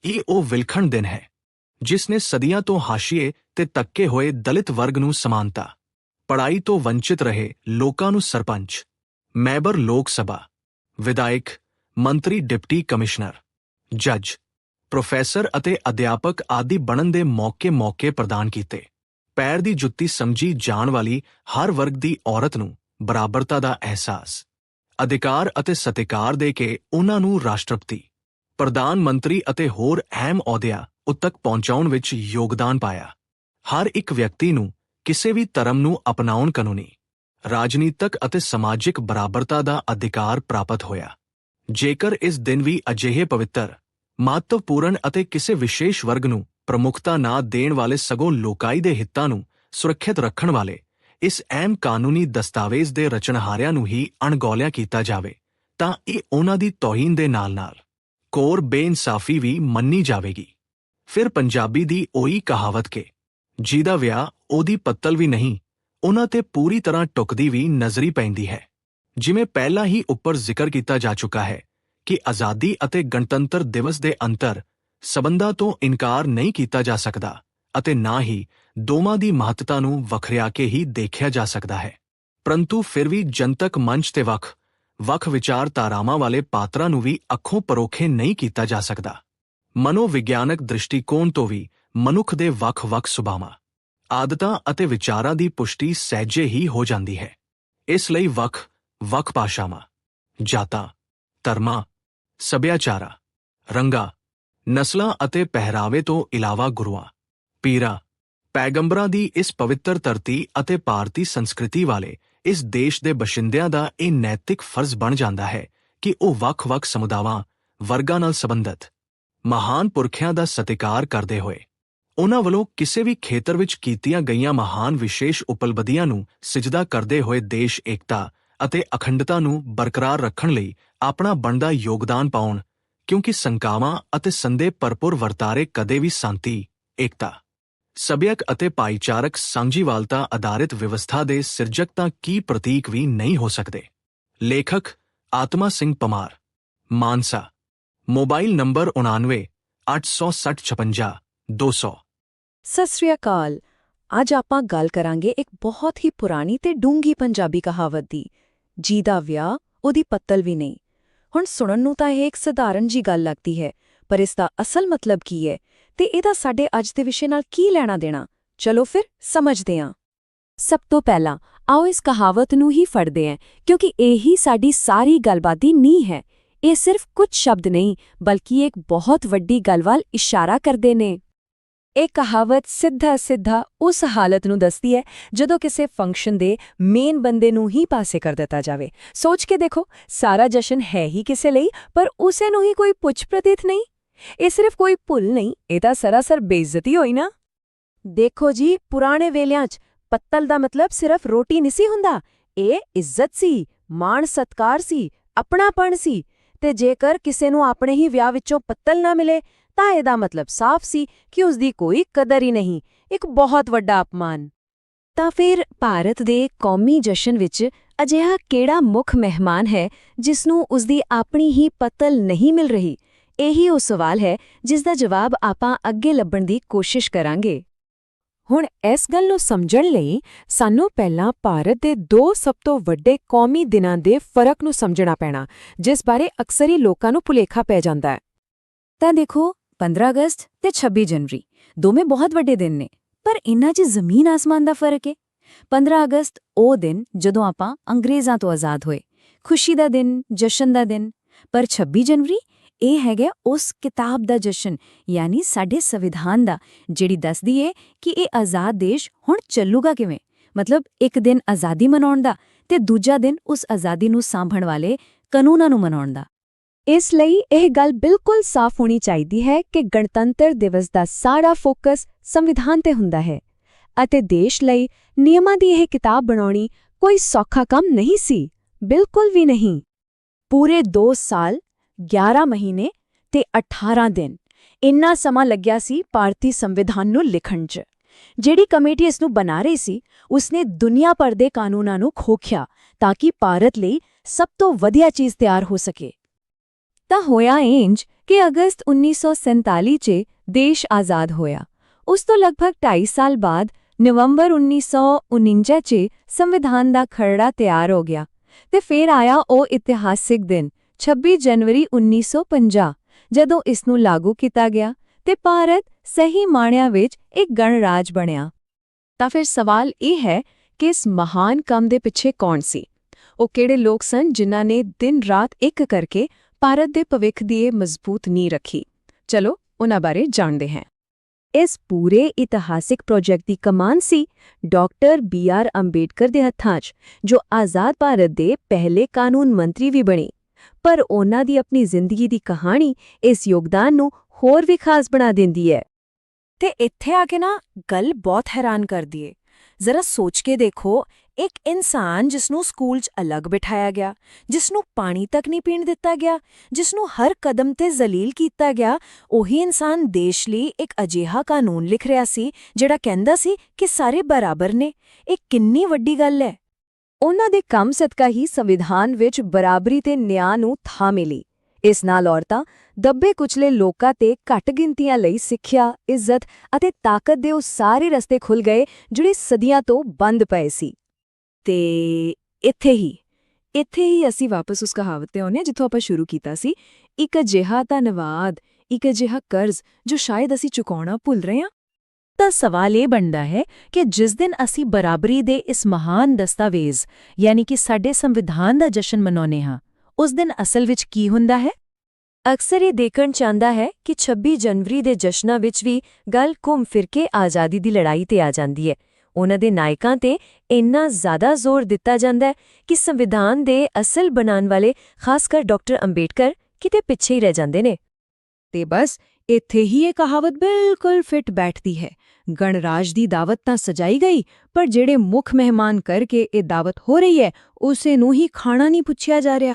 ਇਹ ਉਹ ਵਿਲੱਖਣ ਦਿਨ ਹੈ, ਜਿਸ ਨੇ ਸਦੀਆਂ ਤੋਂ ਹਾਸ਼ੀਏ ਤੇ ਤੱਕੇ ਹੋਏ ਦਲਿਤ ਵਰਗ ਨੂੰ ਸਮਾਨਤਾ ਪੜਾਈ ਤੋਂ ਵੰਚਿਤ ਰਹੇ ਲੋਕਾਂ ਨੂੰ ਸਰਪੰਚ, ਮੈਂਬਰ ਲੋਕ ਸਭਾ, ਵਿਧਾਇਕ, ਮੰਤਰੀ ਡਿਪਟੀ ਕਮਿਸ਼ਨਰ, ਜੱਜ, ਪ੍ਰੋਫੈਸਰ ਅਤੇ ਅਧਿਆਪਕ ਆਦਿ ਬਣਨ ਦੇ ਮੌਕੇ-ਮੌਕੇ ਪ੍ਰਦਾਨ ਕੀਤੇ। ਪੈਰ ਦੀ ਜੁੱਤੀ ਸਮਝੀ ਜਾਣ ਵਾਲੀ ਹਰ ਵਰਗ ਦੀ ਔਰਤ ਨੂੰ ਬਰਾਬਰਤਾ ਦਾ ਅਹਿਸਾਸ, ਅਧਿਕਾਰ ਅਤੇ ਸਤਿਕਾਰ ਦੇ ਕੇ ਉਹਨਾਂ ਨੂੰ ਰਾਸ਼ਟਰਪਤੀ, ਪ੍ਰਧਾਨ ਮੰਤਰੀ ਅਤੇ ਹੋਰ ਅਹਿਮ ਅਹੁਦਿਆਂ ਉੱਤਕ ਪਹੁੰਚਾਉਣ ਵਿੱਚ ਯੋਗਦਾਨ ਪਾਇਆ। ਹਰ ਇੱਕ ਵਿਅਕਤੀ ਨੂੰ ਕਿਸੇ ਵੀ ਧਰਮ ਨੂੰ ਅਪਣਾਉਣ ਕਾਨੂੰਨੀ, ਰਾਜਨੀਤਿਕ ਅਤੇ ਸਮਾਜਿਕ ਬਰਾਬਰਤਾ ਦਾ ਅਧਿਕਾਰ ਪ੍ਰਾਪਤ ਹੋਇਆ। ਜੇਕਰ ਇਸ ਦਿਨ ਵੀ ਅਜਿਹੇ ਪਵਿੱਤਰ, ਮਹੱਤਵਪੂਰਨ ਅਤੇ ਕਿਸੇ ਵਿਸ਼ੇਸ਼ ਵਰਗ ਨੂੰ ਪ੍ਰਮੁੱਖਤਾ ਨਾ ਦੇਣ ਵਾਲੇ ਸਗੋਂ ਲੋਕਾਈ ਦੇ ਹਿੱਤਾਂ ਨੂੰ ਸੁਰੱਖਿਅਤ ਰੱਖਣ ਵਾਲੇ ਇਸ ਅਹਿਮ ਕਾਨੂੰਨੀ ਦਸਤਾਵੇਜ਼ ਦੇ ਰਚਣਹਾਰਿਆਂ ਨੂੰ ਹੀ ਅਣਗੌਲਿਆ ਕੀਤਾ ਜਾਵੇ, ਤਾਂ ਇਹ ਉਹਨਾਂ ਦੀ ਤੋਹੀਨ ਦੇ ਨਾਲ-ਨਾਲ ਕੋਰ ਬੇਇਨਸਾਫੀ ਵੀ ਮੰਨੀ ਜਾਵੇਗੀ। ਫਿਰ ਪੰਜਾਬੀ ਦੀ ਉਹੀ ਕਹਾਵਤ ਕੇ, ਜਿਹਦਾ ਵਿਆਹ ਉਹਦੀ ਪੱਤਲ ਵੀ ਨਹੀਂ, ਉਹਨਾਂ ਤੇ ਪੂਰੀ ਤਰ੍ਹਾਂ ਟੁਕਦੀ ਵੀ ਨਜ਼ਰੀ ਪੈਂਦੀ ਹੈ। ਜਿਵੇਂ ਪਹਿਲਾਂ ਹੀ ਉੱਪਰ ਜ਼ਿਕਰ ਕੀਤਾ ਜਾ ਚੁੱਕਾ ਹੈ ਕਿ ਆਜ਼ਾਦੀ ਅਤੇ ਗਣਤੰਤਰ ਦਿਵਸ ਦੇ ਅੰਤਰ ਸਬੰਧਾਂ ਤੋਂ ਇਨਕਾਰ ਨਹੀਂ ਕੀਤਾ ਜਾ ਸਕਦਾ ਅਤੇ ਨਾ ਹੀ ਦੋਵਾਂ ਦੀ ਮਹੱਤਤਾ ਨੂੰ ਵੱਖਰਿਆ ਕੇ ਹੀ ਦੇਖਿਆ ਜਾ ਸਕਦਾ ਹੈ। ਪਰੰਤੂ ਫਿਰ ਵੀ ਜਨਤਕ ਮੰਚ ਤੇ ਵੱਖ ਵੱਖ ਵਿਚਾਰਧਾਰਾਵਾਂ ਵਾਲੇ ਪਾਤਰਾਂ ਨੂੰ ਵੀ ਅੱਖੋਂ ਪਰੋਖੇ ਨਹੀਂ ਕੀਤਾ ਜਾ ਸਕਦਾ। ਮਨੋਵਿਗਿਆਨਕ ਦ੍ਰਿਸ਼ਟੀਕੋਣ ਤੋਂ ਵੀ ਮਨੁੱਖ ਦੇ ਵੱਖ-ਵੱਖ ਸੁਭਾਵਾਂ, ਆਦਤਾਂ ਅਤੇ ਵਿਚਾਰਾਂ ਦੀ ਪੁਸ਼ਟੀ ਸਹਿਜੇ ਹੀ ਹੋ ਜਾਂਦੀ ਹੈ। ਇਸ ਲਈ ਵੱਖ ਵੱਖ ਭਾਸ਼ਾਵਾਂ, ਜਾਤਾਂ, ਧਰਮਾਂ, ਸੱਭਿਆਚਾਰਾਂ, ਰੰਗਾਂ, ਨਸਲਾਂ ਅਤੇ ਪਹਿਰਾਵੇ ਤੋਂ ਇਲਾਵਾ ਗੁਰੂਆਂ, ਪੀਰਾਂ ਪੈਗੰਬਰਾਂ ਦੀ ਇਸ ਪਵਿੱਤਰ ਧਰਤੀ ਅਤੇ ਭਾਰਤੀ ਸੰਸਕ੍ਰਿਤੀ ਵਾਲੇ ਇਸ ਦੇਸ਼ ਦੇ ਬਸ਼ਿੰਦਿਆਂ ਦਾ ਇਹ ਨੈਤਿਕ ਫਰਜ਼ ਬਣ ਜਾਂਦਾ ਹੈ ਕਿ ਉਹ ਵੱਖ-ਵੱਖ ਸਮੁਦਾਵਾਂ, ਵਰਗਾਂ ਨਾਲ ਸੰਬੰਧਿਤ, ਮਹਾਨ ਪੁਰਖਿਆਂ ਦਾ ਸਤਿਕਾਰ ਕਰਦੇ ਹੋਏ। ਉਹਨਾਂ ਵੱਲੋਂ ਕਿਸੇ ਵੀ ਖੇਤਰ ਵਿੱਚ ਕੀਤੀਆਂ ਗਈਆਂ ਮਹਾਨ ਵਿਸ਼ੇਸ਼ ਉਪਲਬਧੀਆਂ ਨੂੰ ਸਿਜਦਾ ਕਰਦੇ ਹੋਏ ਦੇਸ਼ ਏਕਤਾ ਅਤੇ ਅਖੰਡਤਾ ਨੂੰ ਬਰਕਰਾਰ ਰੱਖਣ ਲਈ ਆਪਣਾ ਬਣਦਾ ਯੋਗਦਾਨ ਪਾਉਣ, ਕਿਉਂਕਿ ਸੰਕਾਵਾਂ ਅਤੇ ਸੰਦੇ ਭਰਪੂਰ ਵਰਤਾਰੇ ਕਦੇ ਵੀ ਸ਼ਾਂਤੀ, ਏਕਤਾ। ਸਭਿਅਕ ਅਤੇ ਭਾਈਚਾਰਕ ਸਾਂਝੀਵਾਲਤਾ ਆਧਾਰਿਤ ਵਿਵਸਥਾ ਦੇ ਸਿਰਜਕ ਤਾਂ ਕੀ ਪ੍ਰਤੀਕ ਵੀ ਨਹੀਂ ਹੋ ਸਕਦੇ? ਲੇਖਕ ਆਤਮਾ ਸਿੰਘ ਪਮਾਰ, ਮਾਨਸਾ, ਮੋਬਾਈਲ ਨੰਬਰ 99 86056 200 ਸਤਿ ਸ੍ਰੀ ਅਕਾਲ। ਅੱਜ ਆਪਾਂ ਗੱਲ ਕਰਾਂਗੇ ਇੱਕ ਬਹੁਤ ਹੀ ਪੁਰਾਣੀ ਤੇ ਡੂੰਗੀ ਪੰਜਾਬੀ ਕਹਾਵਤ ਦੀ। ਜਿਹਦਾ ਵਿਆਹ, ਉਹਦੀ ਪੱਤਲ ਵੀ ਨਹੀਂ। ਹੁਣ ਸੁਣਨ ਨੂੰ ਤਾਂ ਇਹ ਇੱਕ ਸਧਾਰਨ ਜੀ ਗੱਲ ਲੱਗਦੀ ਹੈ, ਪਰ ਇਸ ਦਾ ਅਸਲ ਮਤਲਬ ਕੀ ਹੈ? ਤੇ ਇਹਦਾ ਸਾਡੇ ਅੱਜ ਦੇ ਵਿਸ਼ੇ ਨਾਲ ਕੀ ਲੈਣਾ ਦੇਣਾ? ਚਲੋ ਫਿਰ, ਸਮਝਦੇ ਹਾਂ। ਸਭ ਤੋਂ ਪਹਿਲਾਂ, ਆਓ ਇਸ ਕਹਾਵਤ ਨੂੰ ਹੀ ਫੜਦੇ ਹਾਂ, ਕਿਉਂਕਿ ਇਹੀ ਸਾਡੀ ਸਾਰੀ ਗੱਲਬਾਤ ਦੀ ਨੀਂਹ ਹੈ। ਇਹ ਸਿਰਫ ਕੁਝ ਸ਼ਬਦ ਨਹੀਂ, ਬਲਕਿ ਇੱਕ ਬਹੁਤ ਵੱਡੀ ਗੱਲ ਵੱਲ ਇਸ਼ਾਰਾ ਕਰਦੇ ਨੇ। ਇਹ ਕਹਾਵਤ ਸਿੱਧਾ ਸਿੱਧਾ ਉਸ ਹਾਲਤ ਨੂੰ ਦੱਸਦੀ ਹੈ, ਜਦੋਂ ਕਿਸੇ ਫੰਕਸ਼ਨ ਦੇ ਮੇਨ ਬੰਦੇ ਨੂੰ ਹੀ ਪਾਸੇ ਕਰ ਦਿੱਤਾ ਜਾਵੇ। ਸੋਚ ਕੇ ਦੇਖੋ, ਸਾਰਾ ਜਸ਼ਨ ਹੈ ਹੀ ਕਿਸੇ ਲਈ, ਪਰ ਉਸੇ ਨੂੰ ਹੀ ਕੋਈ ਪੁੱਛ ਪ੍ਰਤੀਤ ਨਹੀਂ। ਇਹ ਸਿਰਫ ਕੋਈ ਭੁੱਲ ਨਹੀਂ, ਇਹ ਤਾਂ ਸਰਾਸਰ ਬੇਇੱਜ਼ਤੀ ਹੋਈ ਨਾ। ਦੇਖੋ ਜੀ, ਪੁਰਾਣੇ ਵੇਲਿਆਂ 'ਚ ਪੱਤਲ ਦਾ ਮਤਲਬ ਸਿਰਫ ਰੋਟੀ ਨਹੀਂ ਸੀ ਹੁੰਦਾ। ਇਹ ਇੱਜ਼ਤ ਸੀ, ਮਾਣ ਸਤਕਾਰ ਸੀ, ਆਪਣਾਪਣ ਸੀ। ਤੇ ਜੇਕਰ ਕਿਸੇ ਨੂੰ ਆਪਣੇ ਹੀ ਵਿਆਹ ਵਿੱਚੋਂ ਪੱਤਲ ਨਾ ਮਿਲੇ, ਤਾਂ ਇਹਦਾ ਮਤਲਬ ਸਾਫ਼ ਸੀ ਕਿ ਉਸ ਦੀ ਕੋਈ ਕਦਰ ਹੀ ਨਹੀਂ, ਇੱਕ ਬਹੁਤ ਵੱਡਾ ਅਪਮਾਨ। ਤਾਂ ਫਿਰ ਭਾਰਤ ਦੇ ਕੌਮੀ ਜਸ਼ਨ ਵਿੱਚ ਅਜਿਹਾ ਕਿਹੜਾ ਮੁੱਖ ਮਹਿਮਾਨ ਹੈ, ਜਿਸ ਨੂੰ ਉਸ ਦੀ ਆਪਣੀ ਹੀ ਪੱਤਲ ਨਹੀਂ ਮਿਲ ਰਹੀ? ਇਹੀ ਉਹ ਸਵਾਲ ਹੈ ਜਿਸ ਦਾ ਜਵਾਬ ਆਪਾਂ ਅੱਗੇ ਲੱਭਣ ਦੀ ਕੋਸ਼ਿਸ਼ ਕਰਾਂਗੇ। ਹੁਣ ਇਸ ਗੱਲ ਨੂੰ ਸਮਝਣ ਲਈ ਸਾਨੂੰ ਪਹਿਲਾਂ ਭਾਰਤ ਦੇ ਦੋ ਸਭ ਤੋਂ ਵੱਡੇ ਕੌਮੀ ਦਿਨਾਂ ਦੇ ਫ਼ਰਕ ਨੂੰ ਸਮਝਣਾ ਪੈਣਾ, ਜਿਸ ਬਾਰੇ ਅਕਸਰ ਹੀ ਲੋਕਾਂ ਨੂੰ ਭੁਲੇਖਾ ਪੈ ਜਾਂਦਾ ਹੈ। ਤਾਂ ਦੇਖੋ 15 ਅਗਸਤ ਤੇ 26 ਜਨਵਰੀ, ਦੋਵੇਂ ਬਹੁਤ ਵੱਡੇ ਦਿਨ ਨੇ, ਪਰ ਇਨ੍ਹਾਂ 'ਚ ਜ਼ਮੀਨ ਆਸਮਾਨ ਦਾ ਫ਼ਰਕ ਹੈ 15 ਅਗਸਤ, ਉਹ ਦਿਨ ਜਦੋਂ ਆਪਾਂ ਅੰਗਰੇਜ਼ਾਂ ਤੋਂ ਆਜ਼ਾਦ ਹੋਏ, ਖੁਸ਼ੀ ਦਾ ਦਿਨ, ਜਸ਼ਨ ਦਾ ਦਿਨ, ਪਰ 26 ਜਨਵਰੀ ਇਹ ਹੈਗਾ ਉਸ ਕਿਤਾਬ ਦਾ ਜਸ਼ਨ, ਯਾਨੀ ਸਾਡੇ ਸੰਵਿਧਾਨ ਦਾ, ਜਿਹੜੀ ਦੱਸਦੀ ਏ ਕਿ ਇਹ ਆਜ਼ਾਦ ਦੇਸ਼ ਹੁਣ ਚੱਲੂਗਾ ਕਿਵੇਂ? ਮਤਲਬ ਇੱਕ ਦਿਨ ਆਜ਼ਾਦੀ ਮਨਾਉਣ ਦਾ ਤੇ ਦੂਜਾ ਦਿਨ ਉਸ ਆਜ਼ਾਦੀ ਨੂੰ ਸਾਂਭਣ ਵਾਲੇ ਕਾਨੂੰਨਾਂ ਨੂੰ ਮਨਾਉਣ ਦਾ। ਇਸ ਲਈ ਇਹ ਗੱਲ ਬਿਲਕੁਲ ਸਾਫ਼ ਹੋਣੀ ਚਾਹੀਦੀ ਹੈ ਕਿ ਗਣਤੰਤਰ ਦਿਵਸ ਦਾ ਸਾਰਾ ਫੋਕਸ ਸੰਵਿਧਾਨ ਤੇ ਹੁੰਦਾ ਹੈ ਅਤੇ ਦੇਸ਼ ਲਈ ਨਿਯਮਾਂ ਦੀ ਇਹ ਕਿਤਾਬ ਬਣਾਉਣੀ ਕੋਈ ਸੌਖਾ ਕੰਮ ਨਹੀਂ ਸੀ। ਬਿਲਕੁਲ ਵੀ ਨਹੀਂ। ਪੂਰੇ 2 ਸਾਲ 11 ਮਹੀਨੇ ਤੇ 18 ਦਿਨ। ਇੰਨਾ ਸਮਾਂ ਲੱਗਿਆ ਸੀ ਭਾਰਤੀ ਸੰਵਿਧਾਨ ਨੂੰ ਲਿਖਣ 'ਚ। ਜਿਹੜੀ ਕਮੇਟੀ ਇਸ ਨੂੰ ਬਣਾ ਰਹੀ ਸੀ, ਉਸਨੇ ਦੁਨੀਆ ਭਰ ਦੇ ਕਾਨੂੰਨਾਂ ਨੂੰ ਖੋਖਿਆ ਤਾਂ ਕਿ ਭਾਰਤ ਲਈ ਸਭ ਤੋਂ ਵਧੀਆ ਚੀਜ਼ ਤਿਆਰ ਹੋ ਸਕੇ। ਤਾਂ ਹੋਇਆ ਇੰਜ ਕਿ ਅਗਸਤ 1947 'ਚ ਦੇਸ਼ ਆਜ਼ਾਦ ਹੋਇਆ। ਉਸ ਤੋਂ ਲਗਭਗ 2.5 ਸਾਲ ਬਾਅਦ ਨਵੰਬਰ 1949 'ਚ ਸੰਵਿਧਾਨ ਦਾ ਖਰੜਾ ਤਿਆਰ ਹੋ ਗਿਆ ਤੇ ਫਿਰ ਆਇਆ ਉਹ ਇਤਿਹਾਸਿਕ ਦਿਨ 26 ਜਨਵਰੀ 1950 ਜਦੋਂ ਇਸ ਨੂੰ ਲਾਗੂ ਕੀਤਾ ਗਿਆ ਤੇ ਭਾਰਤ ਸਹੀ ਮਾਣਿਆਂ ਵਿੱਚ ਇੱਕ ਗਣਰਾਜ ਬਣਿਆ। ਤਾਂ ਫਿਰ ਸਵਾਲ ਇਹ ਹੈ ਕਿ ਇਸ ਮਹਾਨ ਕੰਮ ਦੇ ਪਿੱਛੇ ਕੌਣ ਸੀ? ਉਹ ਕਿਹੜੇ ਲੋਕ ਸਨ ਜਿਨ੍ਹਾਂ ਨੇ ਦਿਨ ਰਾਤ ਇੱਕ ਕਰਕੇ ਭਾਰਤ ਦੇ ਭਵਿੱਖ ਦੀ ਇਹ ਮਜ਼ਬੂਤ ਨੀਂਹ ਰੱਖੀ? ਚਲੋ, ਉਹਨਾਂ ਬਾਰੇ ਜਾਣਦੇ ਹਾਂ। ਇਸ ਪੂਰੇ ਇਤਿਹਾਸਿਕ ਪ੍ਰੋਜੈਕਟ ਦੀ ਕਮਾਨ ਸੀ ਡਾਕਟਰ ਬੀ ਆਰ ਅੰਬੇਡਕਰ ਦੇ ਹੱਥਾਂ 'ਚ, ਜੋ ਆਜ਼ਾਦ ਭਾਰਤ ਦੇ ਪਹਿਲੇ ਕਾਨੂੰਨ ਮੰਤਰੀ ਵੀ ਬਣੇ। ਪਰ ਉਹਨਾਂ ਦੀ ਆਪਣੀ ਜ਼ਿੰਦਗੀ ਦੀ ਕਹਾਣੀ ਇਸ ਯੋਗਦਾਨ ਨੂੰ ਹੋਰ ਵੀ ਖਾਸ ਬਣਾ ਦਿੰਦੀ ਹੈ। ਤੇ ਇੱਥੇ ਆ ਕੇ ਨਾ ਗੱਲ ਬਹੁਤ ਹੈਰਾਨ ਕਰਦੀ ਏ। ਜ਼ਰਾ ਸੋਚ ਕੇ ਦੇਖੋ, ਇੱਕ ਇਨਸਾਨ ਜਿਸ ਨੂੰ ਸਕੂਲ 'ਚ ਅਲੱਗ ਬਿਠਾਇਆ ਗਿਆ ਜਿਸ ਨੂੰ ਪਾਣੀ ਤੱਕ ਨਹੀਂ ਪੀਣ ਦਿੱਤਾ ਗਿਆ ਜਿਸ ਨੂੰ ਹਰ ਕਦਮ ਤੇ ਜ਼ਲੀਲ ਕੀਤਾ ਗਿਆ, ਉਹੀ ਇਨਸਾਨ ਦੇਸ਼ ਲਈ ਇੱਕ ਅਜਿਹਾ ਕਾਨੂੰਨ ਲਿਖ ਰਿਹਾ ਸੀ, ਜਿਹੜਾ ਕਹਿੰਦਾ ਸੀ ਕਿ ਸਾਰੇ ਬਰਾਬਰ ਨੇ। ਇਹ ਕਿੰਨੀ ਵੱਡੀ ਗੱਲ ਹੈ। ਉਹਨਾਂ ਦੇ ਕੰਮ ਸਦਕਾ ਹੀ ਸੰਵਿਧਾਨ ਵਿੱਚ ਬਰਾਬਰੀ ਤੇ ਨਿਆਂ ਨੂੰ ਥਾਂ ਮਿਲੀ। ਇਸ ਨਾਲ ਔਰਤਾਂ ਦੱਬੇ ਕੁਚਲੇ ਲੋਕਾਂ ਤੇ ਘੱਟ ਗਿਣਤੀਆਂ ਲਈ ਸਿੱਖਿਆ, ਇੱਜ਼ਤ ਅਤੇ ਤਾਕਤ ਦੇ ਉਹ ਸਾਰੇ ਰਸਤੇ ਖੁੱਲ ਗਏ ਜਿਹੜੇ ਸਦੀਆਂ ਤੋਂ ਬੰਦ ਪਏ ਸੀ। ਤੇ ਇੱਥੇ ਹੀ ਇੱਥੇ ਹੀ ਅਸੀਂ ਵਾਪਸ ਉਸ ਕਹਾਵਤ ਤੇ ਆਉਂਦੇ ਹਾਂ ਜਿੱਥੋਂ ਆਪਾਂ ਸ਼ੁਰੂ ਕੀਤਾ ਸੀ। ਇੱਕ ਅਜਿਹਾ ਧੰਨਵਾਦ, ਇੱਕ ਅਜਿਹਾ ਕਰਜ਼ ਜੋ ਸ਼ਾਇਦ ਅਸੀਂ ਚੁਕਾਉਣਾ ਭੁੱਲ ਰਹੇ ਹਾਂ। ਤਾਂ ਸਵਾਲ ਇਹ ਬਣਦਾ ਹੈ ਕਿ ਜਿਸ ਦਿਨ ਅਸੀਂ ਬਰਾਬਰੀ ਦੇ ਇਸ ਮਹਾਨ ਦਸਤਾਵੇਜ਼, ਯਾਨੀ ਕਿ ਸਾਡੇ ਸੰਵਿਧਾਨ ਦਾ ਜਸ਼ਨ ਮਨਾਉਂਦੇ ਹਾਂ, ਉਸ ਦਿਨ ਅਸਲ ਵਿੱਚ ਕੀ ਹੁੰਦਾ ਹੈ? ਅਕਸਰ ਇਹ ਦੇਖਣ ਚਾਹੁੰਦਾ ਹੈ ਕਿ 26 ਜਨਵਰੀ ਦੇ ਜਸ਼ਨਾਂ ਵਿੱਚ ਵੀ ਗੱਲ ਘੁੰਮ ਫਿਰ ਕੇ ਆਜ਼ਾਦੀ ਦੀ ਲੜਾਈ ਤੇ ਆ ਜਾਂਦੀ ਹੈ। ਉਹਨਾਂ ਦੇ ਨਾਇਕਾਂ ਤੇ ਇੰਨਾ ਜ਼ਿਆਦਾ ਜ਼ੋਰ ਦਿੱਤਾ ਜਾਂਦਾ ਹੈ ਕਿ ਸੰਵਿਧਾਨ ਦੇ ਅਸਲ ਬਣਾਉਣ ਵਾਲੇ, ਖਾਸ ਕਰ ਡਾਕਟਰ ਅੰਬੇਡਕਰ, ਕਿਤੇ ਪਿੱਛੇ ਹੀ ਰਹਿ ਜਾਂਦੇ ਨੇ। ਤੇ ਬਸ ਇੱਥੇ ਹੀ ਇਹ ਕਹਾਵਤ ਬਿਲਕੁਲ ਫਿੱਟ ਬੈਠਦੀ ਹੈ। ਗਣਰਾਜ ਦੀ ਦਾਵਤ ਤਾਂ ਸਜਾਈ ਗਈ ਪਰ ਜਿਹੜੇ ਮੁੱਖ ਮਹਿਮਾਨ ਕਰਕੇ ਇਹ ਦਾਵਤ ਹੋ ਰਹੀ ਹੈ ਉਸੇ ਨੂੰ ਹੀ ਖਾਣਾ ਨਹੀਂ ਪੁੱਛਿਆ ਜਾ ਰਿਹਾ।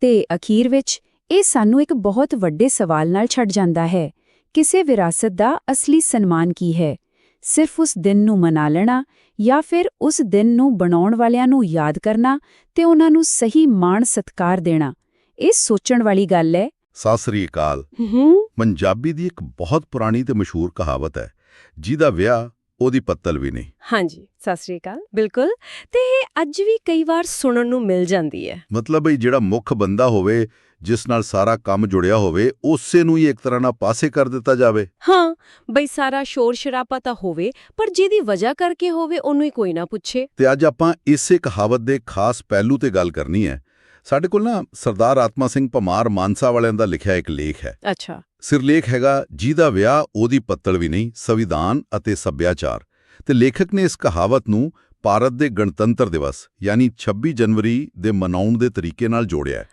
ਤੇ ਅਖੀਰ ਵਿੱਚ ਇਹ ਸਾਨੂੰ ਇੱਕ ਬਹੁਤ ਵੱਡੇ ਸਵਾਲ ਨਾਲ ਛੱਡ ਜਾਂਦਾ ਹੈ ਕਿਸੇ ਵਿਰਾਸਤ ਦਾ ਅਸਲੀ ਸਨਮਾਨ ਕੀ ਹੈ? ਸਿਰਫ ਉਸ ਦਿਨ ਨੂੰ ਮਨਾ ਲੈਣਾ ਜਾਂ ਫਿਰ ਉਸ ਦਿਨ ਨੂੰ ਬਣਾਉਣ ਵਾਲਿਆਂ ਨੂੰ ਯਾਦ ਕਰਨਾ ਤੇ ਉਹਨਾਂ ਨੂੰ ਸਹੀ ਮਾਣ ਸਤਕਾਰ ਦੇਣਾ ਇਹ ਸੋਚਣ ਵਾਲੀ ਗੱਲ ਹੈ। ਸਤਿ ਸ੍ਰੀ ਅਕਾਲ। ਹੂੰ। ਪੰਜਾਬੀ ਦੀ ਇੱਕ ਬਹੁਤ ਪੁਰਾਣੀ ਤੇ ਮਸ਼ਹੂਰ ਕਹਾਵਤ ਹੈ ਜਿਹਦਾ ਵਿਆਹ ਉਹਦੀ ਪੱਤਲ ਵੀ ਨਹੀਂ। ਹਾਂਜੀ ਸਤਿ ਸ੍ਰੀ ਅਕਾਲ ਬਿਲਕੁਲ। ਤੇ ਇਹ ਅੱਜ ਵੀ ਕਈ ਵਾਰ ਸੁਣਨ ਨੂੰ ਮਿਲ ਜਾਂਦੀ ਹੈ। ਮਤਲਬ ਬਈ ਜਿਹੜਾ ਮੁੱਖ ਬੰਦਾ ਹੋਵੇ ਜਿਸ ਨਾਲ ਸਾਰਾ ਕੰਮ ਜੁੜਿਆ ਹੋਵੇ ਉਸੇ ਨੂੰ ਹੀ ਇੱਕ ਤਰ੍ਹਾਂ ਨਾਲ ਪਾਸੇ ਕਰ ਦਿੱਤਾ ਜਾਵੇ। ਹਾਂ ਬਈ ਸਾਰਾ ਸ਼ੋਰ ਸ਼ਰਾਪਾ ਤਾਂ ਹੋਵੇ ਪਰ ਜਿਹਦੀ ਵਜ੍ਹਾ ਕਰਕੇ ਹੋਵੇ ਉਹਨੂੰ ਹੀ ਕੋਈ ਨਾ ਪੁੱਛੇ। ਤੇ ਅੱਜ ਆਪਾਂ ਇਸੇ ਕਹਾਵਤ ਦੇ ਖਾਸ ਪਹਿਲੂ ਤੇ ਗੱਲ ਕਰਨੀ ਹੈ। ਸਾਡੇ ਕੋਲ ਨਾ ਸਰਦਾਰ ਆਤਮਾ ਸਿੰਘ ਪਮਾਰ ਮਾਨਸਾ ਵਾਲਿਆਂ ਦਾ ਲਿਖਿਆ ਇੱਕ ਲੇਖ ਹੈ। ਅੱਛਾ। ਸਿਰਲੇਖ ਹੈਗਾ ਜਿਹਦਾ ਵਿਆਹ ਉਹਦੀ ਪੱਤਲ ਵੀ ਨਹੀਂ ਸੰਵਿਧਾਨ ਅਤੇ ਸੱਭਿਆਚਾਰ। ਤੇ ਲੇਖਕ ਨੇ ਇਸ ਕਹਾਵਤ ਨੂੰ ਭਾਰਤ ਦੇ ਗਣਤੰਤਰ ਦਿਵਸ ਯਾਨੀ 26 ਜਨਵਰੀ ਦੇ ਮਨਾਉਣ ਦੇ ਤਰੀਕੇ ਨਾਲ ਜੋੜਿਆ ਹੈ।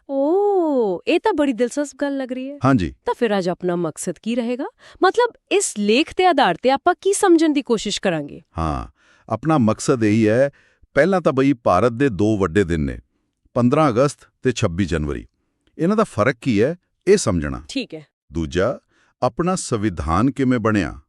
ਇਹ ਤਾਂ ਬੜੀ ਦਿਲਚਸਪ ਗੱਲ ਲੱਗ ਰਹੀ ਹੈ। ਹਾਂਜੀ। ਤਾਂ ਫਿਰ ਅੱਜ ਆਪਣਾ ਮਕਸਦ ਕੀ ਰਹੇਗਾ? ਮਤਲਬ ਇਸ ਲੇਖ ਦੇ ਆਧਾਰ ਤੇ ਆਪਾਂ ਕੀ ਸਮਝਣ ਦੀ ਕੋਸ਼ਿਸ਼ ਕਰਾਂਗੇ? ਹਾਂ ਆਪਣਾ ਮਕਸਦ ਇਹੀ ਹੈ ਪਹਿਲਾਂ ਤਾਂ ਬਈ ਭਾਰਤ ਦੇ ਦੋ ਵੱਡੇ ਦਿਨ ਨੇ 15 ਅਗਸਤ ਤੇ 26 ਜਨਵਰੀ। ਇਹਨਾਂ ਦਾ ਫ਼ਰਕ ਕੀ ਹੈ? ਇਹ ਸਮਝਣਾ। ਠੀਕ ਹੈ। ਦੂਜਾ ਆਪਣਾ ਸੰਵਿਧਾਨ ਕਿਵੇਂ ਬਣਿਆ?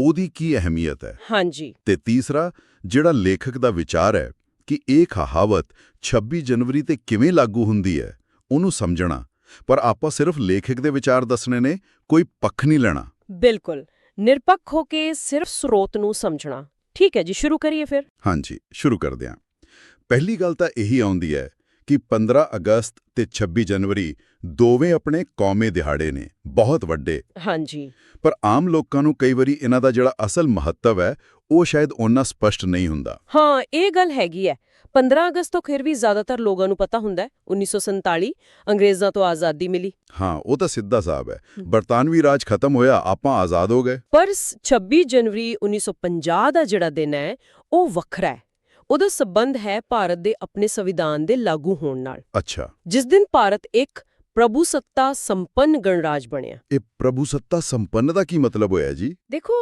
ਉਹਦੀ ਕੀ ਅਹਿਮੀਅਤ ਹੈ? ਹਾਂਜੀ। ਤੇ ਤੀਸਰਾ ਜਿਹੜਾ ਲੇਖਕ ਦਾ ਵਿਚਾਰ ਹੈ ਕਿ ਇਹ ਕਹਾਵਤ 26 ਜਨਵਰੀ ਤੇ ਕਿਵੇਂ ਲਾਗੂ ਹੁੰਦੀ ਹੈ ਉਹਨੂੰ ਸਮਝਣਾ। ਪਰ ਆਪਾਂ ਸਿਰਫ ਲੇਖਕ ਦੇ ਵਿਚਾਰ ਦੱਸਣੇ ਨੇ ਕੋਈ ਪੱਖ ਨਹੀਂ ਲੈਣਾ। ਬਿਲਕੁਲ। ਨਿਰਪੱਖ ਹੋ ਕੇ ਸਿਰਫ ਸਰੋਤ ਨੂੰ ਸਮਝਣਾ। ਠੀਕ ਹੈ ਜੀ ਸ਼ੁਰੂ ਕਰੀਏ ਫਿਰ। ਹਾਂਜੀ ਸ਼ੁਰੂ ਕਰਦੇ ਹਾਂ। ਪਹਿਲੀ ਗੱਲ ਤਾਂ ਇਹੀ ਆਉਂਦੀ ਹੈ ਕਿ 15 ਅਗਸਤ ਤੇ 26 ਜਨਵਰੀ ਦੋਵੇਂ ਆਪਣੇ ਕੌਮੇ ਦਿਹਾੜੇ ਨੇ ਬਹੁਤ ਵੱਡੇ। ਹਾਂਜੀ। ਪਰ ਆਮ ਲੋਕਾਂ ਨੂੰ ਕਈ ਵਾਰੀ ਇਹਨਾਂ ਦਾ ਜਿਹੜਾ ਅਸਲ ਮਹੱਤਵ ਹੈ ਉਹ ਸ਼ਾਇਦ ਉਹਨਾਂ ਸਪਸ਼ਟ ਨਹੀਂ ਹੁੰਦਾ। ਹਾਂ ਇਹ ਗੱਲ ਹੈਗੀ ਹੈ। 15 ਅਗਸਤ ਤੋਂ ਫਿਰ ਵੀ ਜ਼ਿਆਦਾਤਰ ਲੋਕਾਂ ਨੂੰ ਪਤਾ ਹੁੰਦਾ ਹੈ 1947 ਅੰਗਰੇਜ਼ਾਂ ਤੋਂ ਆਜ਼ਾਦੀ ਮਿਲੀ। ਹਾਂ ਉਹ ਤਾਂ ਸਿੱਧਾ ਸਾਬ ਹੈ। ਬਰਤਾਨਵੀ ਰਾਜ ਖਤਮ ਹੋਇਆ ਆਪਾਂ ਆਜ਼ਾਦ ਹੋ ਗਏ। ਪਰ ਸ- 26 ਜਨਵਰੀ 1950 ਦਾ ਜਿਹੜਾ ਦਿਨ ਹੈ ਉਹ ਵੱਖਰਾ ਹੈ। ਉਹਦਾ ਸਬੰਧ ਹੈ ਭਾਰਤ ਦੇ ਆਪਣੇ ਸੰਵਿਧਾਨ ਦੇ ਲਾਗੂ ਹੋਣ ਨਾਲ। ਅੱਛਾ। ਜਿਸ ਦਿਨ ਭਾਰਤ ਇੱਕ ਪ੍ਰਭੂ ਸੱਤਾ ਸੰਪੰਨ ਗਣਰਾਜ ਬਣਿਆ। ਇਹ ਪ੍ਰਭੂ ਸੱਤਾ ਸੰਪੰਨ ਦਾ ਕੀ ਮਤਲਬ ਹੋਇਆ ਜੀ? ਦੇਖੋ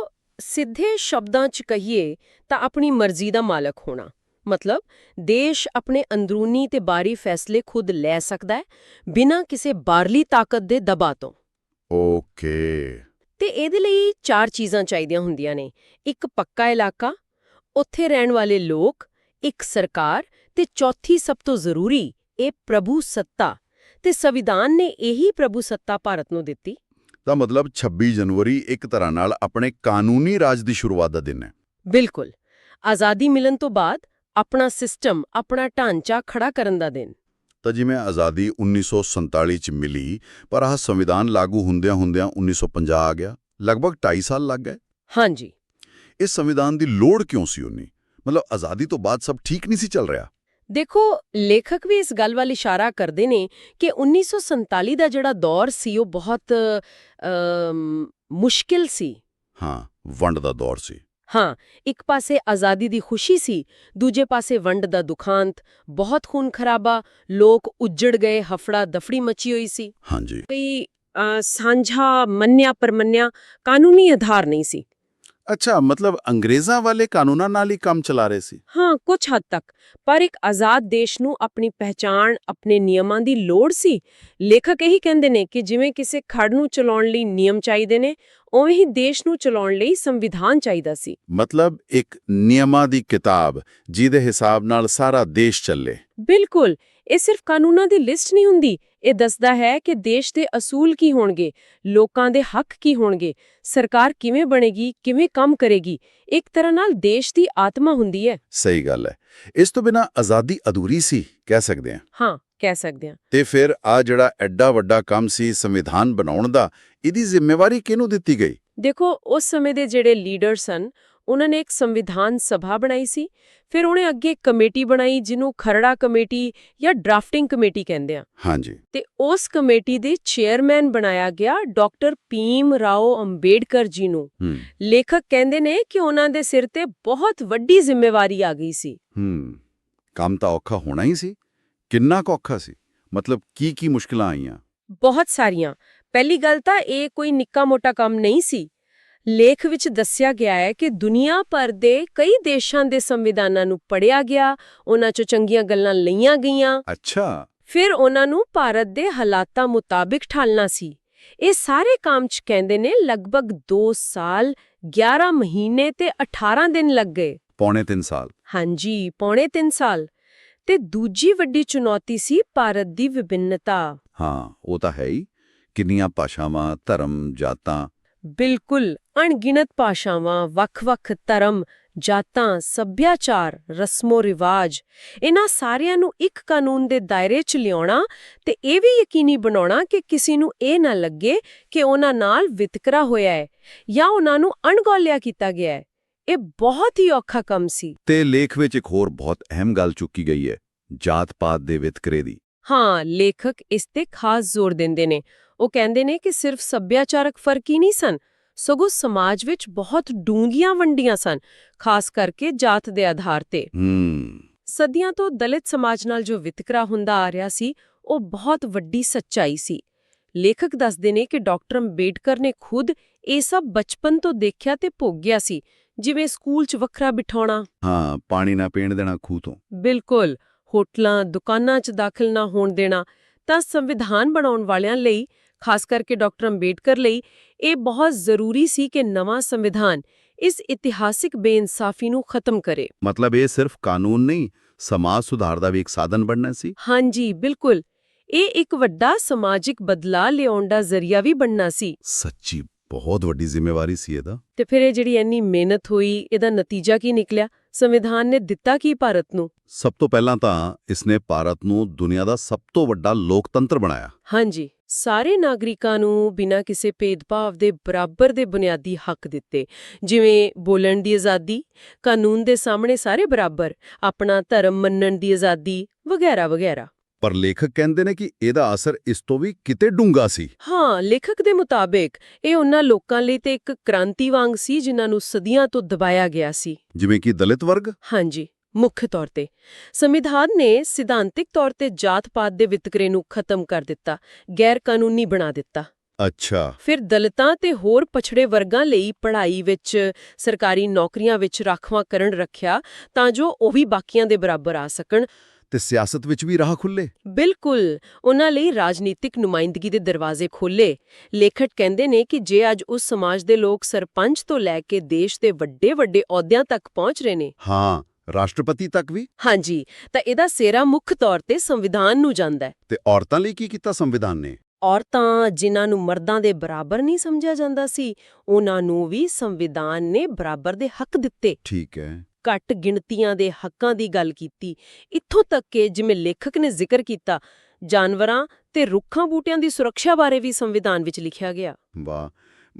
ਸਿੱਧੇ ਸ਼ਬਦਾਂ 'ਚ ਕਹੀਏ ਤਾਂ ਆਪਣੀ ਮਰਜ਼ੀ ਦਾ ਮਾਲਕ ਹੋਣਾ। ਮਤਲਬ ਦੇਸ਼ ਆਪਣੇ ਅੰਦਰੂਨੀ ਤੇ ਬਾਹਰੀ ਫੈਸਲੇ ਖੁਦ ਲੈ ਸਕਦਾ ਹੈ ਬਿਨਾਂ ਕਿਸੇ ਬਾਹਰਲੀ ਤਾਕਤ ਦੇ ਦਬਾਅ ਤੋਂ। ਓਕੇ। ਤੇ ਇਹਦੇ ਲਈ ਚਾਰ ਚੀਜ਼ਾਂ ਚਾਹੀਦੀਆਂ ਹੁੰਦੀਆਂ ਨੇ। ਇੱਕ ਪੱਕਾ ਇਲਾਕਾ ਉੱਥੇ ਰਹਿਣ ਵਾਲੇ ਲੋਕ ਇੱਕ ਸਰਕਾਰ ਤੇ ਚੌਥੀ ਸਭ ਤੋਂ ਜ਼ਰੂਰੀ ਇਹ ਪ੍ਰਭੂ ਸੱਤਾ ਤੇ ਸੰਵਿਧਾਨ ਨੇ ਇਹੀ ਪ੍ਰਭੂ ਸੱਤਾ ਭਾਰਤ ਨੂੰ ਦਿੱਤੀ। ਤਾਂ ਮਤਲਬ 26 ਜਨਵਰੀ ਇੱਕ ਤਰ੍ਹਾਂ ਨਾਲ ਆਪਣੇ ਕਾਨੂੰਨੀ ਰਾਜ ਦੀ ਸ਼ੁਰੂਆਤ ਦਾ ਦਿਨ ਹੈ। ਬਿਲਕੁਲ। ਆਜ਼ਾਦੀ ਮਿਲਣ ਤੋਂ ਬਾਅਦ ਆਪਣਾ ਸਿਸਟਮ ਆਪਣਾ ਢਾਂਚਾ ਖੜਾ ਕਰਨ ਦਾ ਦਿਨ। ਤਾਂ ਜਿਵੇਂ ਆਜ਼ਾਦੀ 1947 ਚ ਮਿਲੀ ਪਰ ਆਹ ਸੰਵਿਧਾਨ ਲਾਗੂ ਹੁੰਦਿਆਂ ਹੁੰਦਿਆਂ 1950 ਆ ਗਿਆ। ਲਗਭਗ 2.5 ਸਾਲ ਲੱਗ ਗਏ। ਹਾਂਜੀ। ਇਸ ਸੰਵਿਧਾਨ ਦੀ ਲੋੜ ਕਿਉਂ ਸੀ ਉਨੀ? ਮਤਲਬ ਆਜ਼ਾਦੀ ਤੋਂ ਬਾਅਦ ਸਭ ਠੀਕ ਨਹੀਂ ਸੀ ਚੱਲ ਰਿਹਾ। ਦੇਖੋ ਲੇਖਕ ਵੀ ਇਸ ਗੱਲ ਵੱਲ ਇਸ਼ਾਰਾ ਕਰਦੇ ਨੇ ਕਿ 1947 ਦਾ ਜਿਹੜਾ ਦੌਰ ਸੀ ਉਹ ਬਹੁਤ ਮੁਸ਼ਕਿਲ ਸੀ। ਹਾਂ ਵੰਡ ਦਾ ਦੌਰ ਸੀ। ਹਾਂ ਇੱਕ ਪਾਸੇ ਆਜ਼ਾਦੀ ਦੀ ਖੁਸ਼ੀ ਸੀ ਦੂਜੇ ਪਾਸੇ ਵੰਡ ਦਾ ਦੁਖਾਂਤ ਬਹੁਤ ਖੂਨ ਖਰਾਬਾ ਲੋਕ ਉੱਜੜ ਗਏ ਹਫੜਾ ਦਫੜੀ ਮਚੀ ਹੋਈ ਸੀ। ਹਾਂਜੀ। ਕੋਈ ਸਾਂਝਾ ਮੰਨਿਆ ਪਰਮੰਨਿਆ ਕਾਨੂੰਨੀ ਆਧਾਰ ਨਹੀਂ ਸੀ। ਅੱਛਾ ਮਤਲਬ ਅੰਗਰੇਜ਼ਾਂ ਵਾਲੇ ਕਾਨੂੰਨਾਂ ਨਾਲ ਹੀ ਕੰਮ ਚਲਾ ਰਹੇ ਸੀ ਹਾਂ ਕੁਝ ਹੱਦ ਤੱਕ ਪਰ ਇੱਕ ਆਜ਼ਾਦ ਦੇਸ਼ ਨੂੰ ਆਪਣੀ ਪਹਿਚਾਣ ਆਪਣੇ ਨਿਯਮਾਂ ਦੀ ਲੋੜ ਸੀ ਲੇਖਕ ਇਹੀ ਕਹਿੰਦੇ ਨੇ ਕਿ ਜਿਵੇਂ ਕਿਸੇ ਖੜ ਨੂੰ ਚਲਾਉਣ ਲਈ ਨਿਯਮ ਚਾਹੀਦੇ ਨੇ ਉਵੇਂ ਹੀ ਦੇਸ਼ ਨੂੰ ਚਲਾਉਣ ਲਈ ਸੰਵਿਧਾਨ ਚਾਹੀਦਾ ਸੀ ਮਤਲਬ ਇੱਕ ਨਿਯਮਾਂ ਦੀ ਕਿਤਾਬ ਜਿਹਦੇ ਹਿਸਾਬ ਨਾਲ ਸਾਰਾ ਦੇਸ਼ ਚੱਲੇ ਬਿਲਕੁਲ ਇਹ ਸਿਰਫ ਕਾਨੂੰਨਾਂ ਦੀ ਲਿਸਟ ਨਹੀਂ ਹੁੰਦੀ। ਇਹ ਦੱਸਦਾ ਹੈ ਕਿ ਦੇਸ਼ ਦੇ ਅਸੂਲ ਕੀ ਹੋਣਗੇ ਲੋਕਾਂ ਦੇ ਹੱਕ ਕੀ ਹੋਣਗੇ ਸਰਕਾਰ ਕਿਵੇਂ ਬਣੇਗੀ ਕਿਵੇਂ ਕੰਮ ਕਰੇਗੀ। ਇੱਕ ਤਰ੍ਹਾਂ ਨਾਲ ਦੇਸ਼ ਦੀ ਆਤਮਾ ਹੁੰਦੀ ਹੈ। ਸਹੀ ਗੱਲ ਹੈ। ਇਸ ਤੋਂ ਬਿਨਾ ਆਜ਼ਾਦੀ ਅਧੂਰੀ ਸੀ ਕਹਿ ਸਕਦੇ ਹਾਂ। ਹਾਂ ਕਹਿ ਸਕਦੇ ਹਾਂ। ਤੇ ਫਿਰ ਆ ਜਿਹੜਾ ਐਡਾ ਵੱਡਾ ਕੰਮ ਸੀ ਸੰਵਿਧਾਨ ਬਣਾਉਣ ਦਾ ਇਹਦੀ ਜ਼ਿੰਮੇਵਾਰੀ ਕਿਹਨੂੰ ਦਿੱਤੀ ਗਈ? ਦੇਖੋ ਉਸ ਸਮੇਂ ਦੇ ਜਿਹੜੇ ਲੀਡਰ ਸਨ ਉਹਨਾਂ ਨੇ ਇੱਕ ਸੰਵਿਧਾਨ ਸਭਾ ਬਣਾਈ ਸੀ ਫਿਰ ਉਹਨੇ ਅੱਗੇ ਕਮੇਟੀ ਬਣਾਈ ਜਿਹਨੂੰ ਖਰੜਾ ਕਮੇਟੀ ਜਾਂ ਡਰਾਫਟਿੰਗ ਕਮੇਟੀ ਕਹਿੰਦੇ ਆ। ਹਾਂਜੀ। ਤੇ ਉਸ ਕਮੇਟੀ ਦੇ ਚੇਅਰਮੈਨ ਬਣਾਇਆ ਗਿਆ ਡਾਕਟਰ ਭੀਮ ਰਾਓ ਅੰਬੇਡਕਰ ਜੀ ਨੂੰ। ਲੇਖਕ ਕਹਿੰਦੇ ਨੇ ਕਿ ਉਹਨਾਂ ਦੇ ਸਿਰ ਤੇ ਬਹੁਤ ਵੱਡੀ ਜ਼ਿੰਮੇਵਾਰੀ ਆ ਗਈ ਸੀ। ਹੂੰ। ਕੰਮ ਤਾਂ ਔਖਾ ਹੋਣਾ ਹੀ ਸੀ। ਕਿੰਨਾ ਕੁ ਔਖਾ ਸੀ? ਮਤਲਬ ਕੀ ਕੀ ਮੁਸ਼ਕਲਾਂ ਆਈਆਂ? ਬਹੁਤ ਸਾਰੀਆਂ। ਪਹਿਲੀ ਗੱਲ ਤਾਂ ਇਹ ਕੋਈ ਨਿੱਕਾ-ਮੋਟਾ ਕੰਮ ਨਹੀਂ ਸੀ। ਲੇਖ ਵਿੱਚ ਦੱਸਿਆ ਗਿਆ ਹੈ ਕਿ ਦੁਨੀਆ ਭਰ ਦੇ ਕਈ ਦੇਸ਼ਾਂ ਦੇ ਸੰਵਿਧਾਨਾਂ ਨੂੰ ਪੜ੍ਹਿਆ ਗਿਆ ਉਹਨਾਂ 'ਚੋਂ ਚੰਗੀਆਂ ਗੱਲਾਂ ਲਈਆਂ ਗਈਆਂ। ਅੱਛਾ। ਫਿਰ ਉਹਨਾਂ ਨੂੰ ਭਾਰਤ ਦੇ ਹਾਲਾਤਾਂ ਮੁਤਾਬਿਕ ਢਾਲਣਾ ਸੀ। ਇਹ ਸਾਰੇ ਕੰਮ 'ਚ ਕਹਿੰਦੇ ਨੇ ਲਗਭਗ 2 ਸਾਲ 11 ਮਹੀਨੇ ਤੇ 18 ਦਿਨ ਲੱਗ ਗਏ। ਪੌਣੇ 3 ਸਾਲ। ਹਾਂਜੀ ਪੌਣੇ 3 ਸਾਲ। ਤੇ ਦੂਜੀ ਵੱਡੀ ਚੁਣੌਤੀ ਸੀ ਭਾਰਤ ਦੀ ਵਿਭਿੰਨਤਾ। ਹਾਂ ਉਹ ਤਾਂ ਹੈ ਹੀ। ਕਿੰਨੀਆਂ ਭਾਸ਼ਾਵਾਂ ਧਰਮ ਜਾਤਾਂ ਬਿਲਕੁਲ ਅਣਗਿਣਤ ਭਾਸ਼ਾਵਾਂ ਵੱਖ-ਵੱਖ ਧਰਮ ਜਾਤਾਂ ਸੱਭਿਆਚਾਰ ਰਸਮੋ ਰਿਵਾਜ ਇਹਨਾਂ ਸਾਰਿਆਂ ਨੂੰ ਇੱਕ ਕਾਨੂੰਨ ਦੇ ਦਾਇਰੇ 'ਚ ਲਿਆਉਣਾ ਤੇ ਇਹ ਵੀ ਯਕੀਨੀ ਬਣਾਉਣਾ ਕਿ ਕਿਸੇ ਨੂੰ ਇਹ ਨਾ ਲੱਗੇ ਕਿ ਉਹਨਾਂ ਨਾਲ ਵਿਤਕਰਾ ਹੋਇਆ ਹੈ ਜਾਂ ਉਹਨਾਂ ਨੂੰ ਅਣਗੌਲਿਆ ਕੀਤਾ ਗਿਆ ਹੈ। ਇਹ ਬਹੁਤ ਹੀ ਔਖਾ ਕੰਮ ਸੀ। ਤੇ ਲੇਖ ਵਿੱਚ ਇੱਕ ਹੋਰ ਬਹੁਤ ਅਹਿਮ ਗੱਲ ਚੁੱਕੀ ਗਈ ਹੈ ਜਾਤ-ਪਾਤ ਦੇ ਵਿਤਕਰੇ ਦੀ। ਹਾਂ ਲੇਖਕ ਇਸ ਤੇ ਖਾਸ ਜ਼ੋਰ ਦਿੰਦੇ ਨੇ। ਉਹ ਕਹਿੰਦੇ ਨੇ ਕਿ ਸਿਰਫ ਸੱਭਿਆਚਾਰਕ ਫ਼ਰਕ ਹੀ ਨਹੀਂ ਸਨ ਸਗੋਂ ਸਮਾਜ ਵਿੱਚ ਬਹੁਤ ਡੂੰਘੀਆਂ ਵੰਡੀਆਂ ਸਨ ਖਾਸ ਕਰਕੇ ਜਾਤ ਦੇ ਆਧਾਰ ਤੇ। ਸਦੀਆਂ ਤੋਂ ਦਲਿਤ ਸਮਾਜ ਨਾਲ ਜੋ ਵਿਤਕਰਾ ਹੁੰਦਾ ਆ ਰਿਹਾ ਸੀ ਉਹ ਬਹੁਤ ਵੱਡੀ ਸੱਚਾਈ ਸੀ। ਲੇਖਕ ਦੱਸਦੇ ਨੇ ਕਿ ਡਾਕਟਰ ਅੰਬੇਡਕਰ ਨੇ ਖੁਦ ਇਹ ਸਭ ਬਚਪਨ ਤੋਂ ਦੇਖਿਆ ਤੇ ਭੋਗਿਆ ਸੀ ਜਿਵੇਂ ਸਕੂਲ 'ਚ ਵੱਖਰਾ ਬਿਠਾਉਣਾ। ਹਾਂ ਪਾਣੀ ਨਾ ਪੀਣ ਦੇਣਾ ਖੂਹ ਤੋਂ। ਬਿਲਕੁਲ ਹੋਟਲਾਂ ਦੁਕਾਨਾਂ 'ਚ ਦਾਖਲ ਨਾ ਹੋਣ ਦੇਣਾ ਤਾਂ ਸੰਵਿਧਾਨ ਬਣਾਉਣ ਵਾਲਿਆਂ ਲਈ ਖਾਸ ਕਰਕੇ ਡਾਕਟਰ ਅੰਬੇਡਕਰ ਲਈ ਇਹ ਬਹੁਤ ਜ਼ਰੂਰੀ ਸੀ ਕਿ ਨਵਾਂ ਸੰਵਿਧਾਨ ਇਸ ਇਤਿਹਾਸਿਕ ਬੇਇਨਸਾਫੀ ਨੂੰ ਖਤਮ ਕਰੇ। ਮਤਲਬ ਇਹ ਸਿਰਫ ਕਾਨੂੰਨ ਨਹੀਂ ਸਮਾਜ ਸੁਧਾਰ ਦਾ ਵੀ ਇੱਕ ਸਾਧਨ ਬਣਨਾ ਸੀ। ਹਾਂਜੀ ਬਿਲਕੁਲ। ਇਹ ਇੱਕ ਵੱਡਾ ਸਮਾਜਿਕ ਬਦਲਾਅ ਲਿਆਉਣ ਦਾ ਜ਼ਰੀਆ ਵੀ ਬਣਨਾ ਸੀ। ਸੱਚੀ ਬਹੁਤ ਵੱਡੀ ਜ਼ਿੰਮੇਵਾਰੀ ਸੀ ਇਹਦਾ। ਤੇ ਫਿਰ ਇਹ ਜਿਹੜੀ ਇੰਨੀ ਮਿਹਨਤ ਹੋਈ ਇਹਦਾ ਨਤੀਜਾ ਕੀ ਨਿਕਲਿਆ? ਸੰਵਿਧਾਨ ਨੇ ਦਿੱਤਾ ਕੀ ਭਾਰਤ ਨੂੰ? ਸਭ ਤੋਂ ਪਹਿਲਾਂ ਤਾਂ ਇਸਨੇ ਭਾਰਤ ਨੂੰ ਦੁਨੀਆ ਦਾ ਸਭ ਤੋਂ ਵੱਡਾ ਲੋਕਤੰਤਰ ਬਣਾਇਆ। ਹਾਂਜੀ। ਸਾਰੇ ਨਾਗਰਿਕਾਂ ਨੂੰ ਬਿਨਾਂ ਕਿਸੇ ਭੇਦਭਾਵ ਦੇ ਬਰਾਬਰ ਦੇ ਬੁਨਿਆਦੀ ਹੱਕ ਦਿੱਤੇ। ਜਿਵੇਂ ਬੋਲਣ ਦੀ ਆਜ਼ਾਦੀ ਕਾਨੂੰਨ ਦੇ ਸਾਹਮਣੇ ਸਾਰੇ ਬਰਾਬਰ ਆਪਣਾ ਧਰਮ ਮੰਨਣ ਦੀ ਆਜ਼ਾਦੀ ਵਗੈਰਾ ਵਗੈਰਾ। ਪਰ ਲੇਖਕ ਕਹਿੰਦੇ ਨੇ ਕਿ ਇਹਦਾ ਅਸਰ ਇਸ ਤੋਂ ਵੀ ਕਿਤੇ ਡੂੰਘਾ ਸੀ। ਹਾਂ ਲੇਖਕ ਦੇ ਮੁਤਾਬਿਕ ਇਹ ਉਹਨਾਂ ਲੋਕਾਂ ਲਈ ਤੇ ਇੱਕ ਕ੍ਰਾਂਤੀ ਵਾਂਗ ਸੀ ਜਿਨ੍ਹਾਂ ਨੂੰ ਸਦੀਆਂ ਤੋਂ ਦਬਾਇਆ ਗਿਆ ਸੀ। ਜਿਵੇਂ ਕਿ ਦਲਿਤ ਵਰਗ? ਹਾਂਜੀ। ਮੁੱਖ ਤੌਰ ਤੇ। ਸੰਵਿਧਾਨ ਨੇ ਸਿਧਾਂਤਿਕ ਤੌਰ ਤੇ ਜਾਤ-ਪਾਤ ਦੇ ਵਿਤਕਰੇ ਨੂੰ ਖਤਮ ਕਰ ਦਿੱਤਾ ਗੈਰ ਕਾਨੂੰਨੀ ਬਣਾ ਦਿੱਤਾ। ਅੱਛਾ। ਫਿਰ ਦਲਿਤਾਂ ਤੇ ਹੋਰ ਪਛੜੇ ਵਰਗਾਂ ਲਈ ਪੜ੍ਹਾਈ ਵਿੱਚ ਸਰਕਾਰੀ ਨੌਕਰੀਆਂ ਵਿੱਚ ਰਾਖਵਾਂਕਰਨ ਰੱਖਿਆ ਤਾਂ ਜੋ ਉਹ ਵੀ ਬਾਕੀਆਂ ਦੇ ਬਰਾਬਰ ਆ ਸਕਣ। ਤੇ ਸਿਆਸਤ ਵਿੱਚ ਵੀ ਰਾਹ ਖੁੱਲੇ ਬਿਲਕੁਲ। ਉਹਨਾਂ ਲਈ ਰਾਜਨੀਤਿਕ ਨੁਮਾਇੰਦਗੀ ਦੇ ਦਰਵਾਜ਼ੇ ਖੋਲੇ ਲੇਖਕ ਕਹਿੰਦੇ ਨੇ ਕਿ ਜੇ ਅੱਜ ਉਸ ਸਮਾਜ ਦੇ ਲੋਕ ਸਰਪੰਚ ਤੋਂ ਲੈ ਕੇ ਦੇਸ਼ ਦੇ ਵੱਡੇ ਵੱਡੇ ਅਹੁਦਿਆਂ ਤੱਕ ਪਹੁੰਚ ਰਹੇ ਨੇ ਹਾਂ। ਰਾਸ਼ਟਰਪਤੀ ਤੱਕ ਵੀ? ਹਾਂਜੀ ਤਾਂ ਇਹਦਾ ਸੇਰਾ ਮੁੱਖ ਤੌਰ ਤੇ ਸੰਵਿਧਾਨ ਨੂੰ ਜਾਂਦਾ ਹੈ। ਤੇ ਔਰਤਾਂ ਲਈ ਕੀ ਕੀਤਾ ਸੰਵਿਧਾਨ ਨੇ? ਔਰਤਾਂ ਜਿਨ੍ਹਾਂ ਨੂੰ ਮਰਦਾਂ ਦੇ ਬਰਾਬਰ ਨਹੀਂ ਸਮਝਿਆ ਜਾਂਦਾ ਸੀ ਉਹਨਾਂ ਨੂੰ ਵੀ ਸੰਵਿਧਾਨ ਨੇ ਬਰਾਬਰ ਦੇ ਹੱਕ ਦਿੱਤੇ। ਠੀਕ ਹੈ। ਘੱਟ ਗਿਣਤੀਆਂ ਦੇ ਹੱਕਾਂ ਦੀ ਗੱਲ ਕੀਤੀ। ਇੱਥੋਂ ਤੱਕ ਕਿ ਜਿਵੇਂ ਲੇਖਕ ਨੇ ਜ਼ਿਕਰ ਕੀਤਾ ਜਾਨਵਰਾਂ ਤੇ ਰੁੱਖਾਂ ਬੂਟਿਆਂ ਦੀ ਸੁਰੱਖਿਆ ਬਾਰੇ ਵੀ ਸੰਵਿਧਾਨ ਵਿੱਚ ਲਿਖਿਆ ਗਿਆ। ਵਾਹ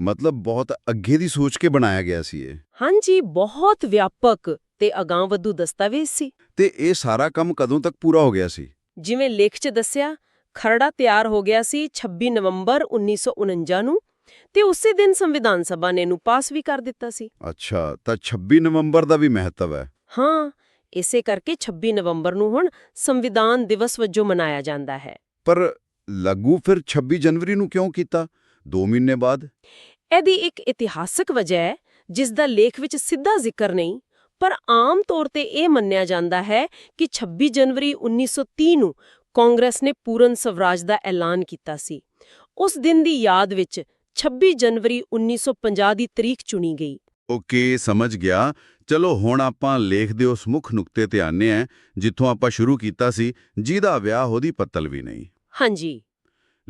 ਮਤਲਬ ਬਹੁਤ ਅੱਗੇ ਦੀ ਸੋਚ ਕੇ ਬਣਾਇਆ ਗਿਆ ਸੀ ਇਹ। ਹਾਂਜੀ ਬਹੁਤ ਵਿਆਪਕ। ਤੇ ਅਗਾਂਹਵਧੂ ਦਸਤਾਵੇਜ਼ ਸੀ। ਤੇ ਇਹ ਸਾਰਾ ਕੰਮ ਕਦੋਂ ਤੱਕ ਪੂਰਾ ਹੋ ਗਿਆ ਸੀ? ਜਿਵੇਂ ਲੇਖ 'ਚ ਦੱਸਿਆ ਖਰੜਾ ਤਿਆਰ ਹੋ ਗਿਆ ਸੀ 26 ਨਵੰਬਰ 1949 ਨੂੰ ਤੇ ਉਸੇ ਦਿਨ ਸੰਵਿਧਾਨ ਸਭਾ ਨੇ ਇਹਨੂੰ ਪਾਸ ਵੀ ਕਰ ਦਿੱਤਾ ਸੀ। ਅੱਛਾ ਤਾਂ 26 ਨਵੰਬਰ ਦਾ ਵੀ ਮਹੱਤਵ ਹੈ। ਹਾਂ ਇਸੇ ਕਰਕੇ 26 ਨਵੰਬਰ ਨੂੰ ਹੁਣ ਸੰਵਿਧਾਨ ਦਿਵਸ ਵਜੋਂ ਮਨਾਇਆ ਜਾਂਦਾ ਹੈ। ਪਰ ਲਾਗੂ ਫਿਰ 26 ਜਨਵਰੀ ਨੂੰ ਕਿਉਂ ਕੀਤਾ? 2 ਮਹੀਨੇ ਬਾਅਦ? ਇਹਦੀ ਇੱਕ ਇਤਿਹਾਸਕ ਵਜ੍ਹਾ ਹੈ ਜਿਸ ਦਾ ਲੇਖ ਵਿੱਚ ਸਿੱਧਾ ਜ਼ਿਕਰ ਨਹੀਂ ਪਰ ਆਮ ਤੌਰ ਤੇ ਇਹ ਮੰਨਿਆ ਜਾਂਦਾ ਹੈ ਕਿ 26 ਜਨਵਰੀ 1930 ਨੂੰ ਕਾਂਗਰਸ ਨੇ ਪੂਰਨ ਸਵਰਾਜ ਦਾ ਐਲਾਨ ਕੀਤਾ ਸੀ। ਉਸ ਦਿਨ ਦੀ ਯਾਦ ਵਿੱਚ 26 ਜਨਵਰੀ 1950 ਦੀ ਤਰੀਕ ਚੁਣੀ ਗਈ। ਓਕੇ ਸਮਝ ਗਿਆ। ਚਲੋ ਹੁਣ ਆਪਾਂ ਲੇਖ ਦੇ ਉਸ ਮੁੱਖ ਨੁਕਤੇ ਤੇ ਆਨੇ ਆ ਜਿੱਥੋਂ ਆਪਾਂ ਸ਼ੁਰੂ ਕੀਤਾ ਸੀ ਜਿਹਦਾ ਵਿਆਹ ਉਹਦੀ ਪੱਤਲ ਵੀ ਨਹੀਂ। ਹਾਂਜੀ।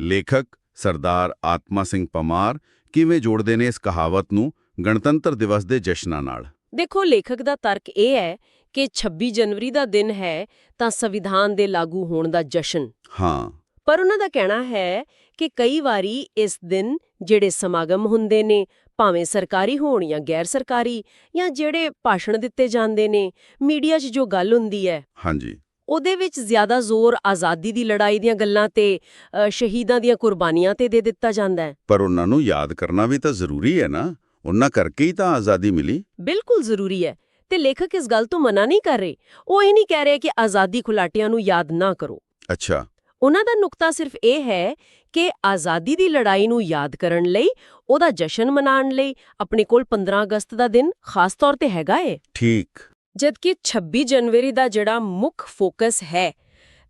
ਲੇਖਕ ਸਰਦਾਰ ਆਤਮਾ ਸਿੰਘ ਪਮਾਰ ਕਿਵੇਂ ਜੋੜਦੇ ਨੇ ਇਸ ਕਹਾਵਤ ਨੂੰ ਗਣਤੰਤਰ ਦਿਵਸ ਦੇ ਜਸ਼ਨਾਂ ਨਾਲ? ਦੇਖੋ ਲੇਖਕ ਦਾ ਤਰਕ ਇਹ ਹੈ ਕਿ 26 ਜਨਵਰੀ ਦਾ ਦਿਨ ਹੈ ਤਾਂ ਸੰਵਿਧਾਨ ਦੇ ਲਾਗੂ ਹੋਣ ਦਾ ਜਸ਼ਨ। ਹਾਂ। ਪਰ ਉਹਨਾਂ ਦਾ ਕਹਿਣਾ ਹੈ ਕਿ ਕਈ ਵਾਰੀ ਇਸ ਦਿਨ ਜਿਹੜੇ ਸਮਾਗਮ ਹੁੰਦੇ ਨੇ ਭਾਵੇਂ ਸਰਕਾਰੀ ਹੋਣ ਜਾਂ ਗੈਰ ਸਰਕਾਰੀ ਜਾਂ ਜਿਹੜੇ ਭਾਸ਼ਣ ਦਿੱਤੇ ਜਾਂਦੇ ਨੇ ਮੀਡੀਆ 'ਚ ਜੋ ਗੱਲ ਹੁੰਦੀ ਹੈ ਹਾਂਜੀ। ਉਹਦੇ ਵਿੱਚ ਜ਼ਿਆਦਾ ਜ਼ੋਰ ਆਜ਼ਾਦੀ ਦੀ ਲੜਾਈ ਦੀਆਂ ਗੱਲਾਂ ਤੇ ਸ਼ਹੀਦਾਂ ਦੀਆਂ ਕੁਰਬਾਨੀਆਂ ਤੇ ਦੇ ਦਿੱਤਾ ਜਾਂਦਾ ਹੈ। ਪਰ ਉਹਨਾਂ ਨੂੰ ਯਾਦ ਕਰਨਾ ਵੀ ਤਾਂ ਜ਼ਰੂਰੀ ਹੈ ਨਾ। ਉਹਨਾਂ ਕਰਕੇ ਹੀ ਤਾਂ ਆਜ਼ਾਦੀ ਮਿਲੀ। ਬਿਲਕੁਲ ਜ਼ਰੂਰੀ ਹੈ। ਤੇ ਲੇਖਕ ਇਸ ਗੱਲ ਤੋਂ ਮਨਾ ਨਹੀਂ ਕਰ ਰਹੇ। ਉਹ ਇਹ ਨਹੀਂ ਕਹਿ ਰਹੇ ਕਿ ਆਜ਼ਾਦੀ ਖੁਲਾਟੀਆਂ ਨੂੰ ਯਾਦ ਨਾ ਕਰੋ। ਅੱਛਾ। ਉਹਨਾਂ ਦਾ ਨੁਕਤਾ ਸਿਰਫ ਇਹ ਹੈ ਕਿ ਆਜ਼ਾਦੀ ਦੀ ਲੜਾਈ ਨੂੰ ਯਾਦ ਕਰਨ ਲਈ ਉਹਦਾ ਜਸ਼ਨ ਮਨਾਉਣ ਲਈ ਆਪਣੇ ਕੋਲ 15 ਅਗਸਤ ਦਾ ਦਿਨ ਖਾਸ ਤੌਰ ਤੇ ਹੈਗਾ ਏ। ਠੀਕ। ਜਦਕਿ 26 ਜਨਵਰੀ ਦਾ ਜਿਹੜਾ ਮੁੱਖ ਫੋਕਸ ਹੈ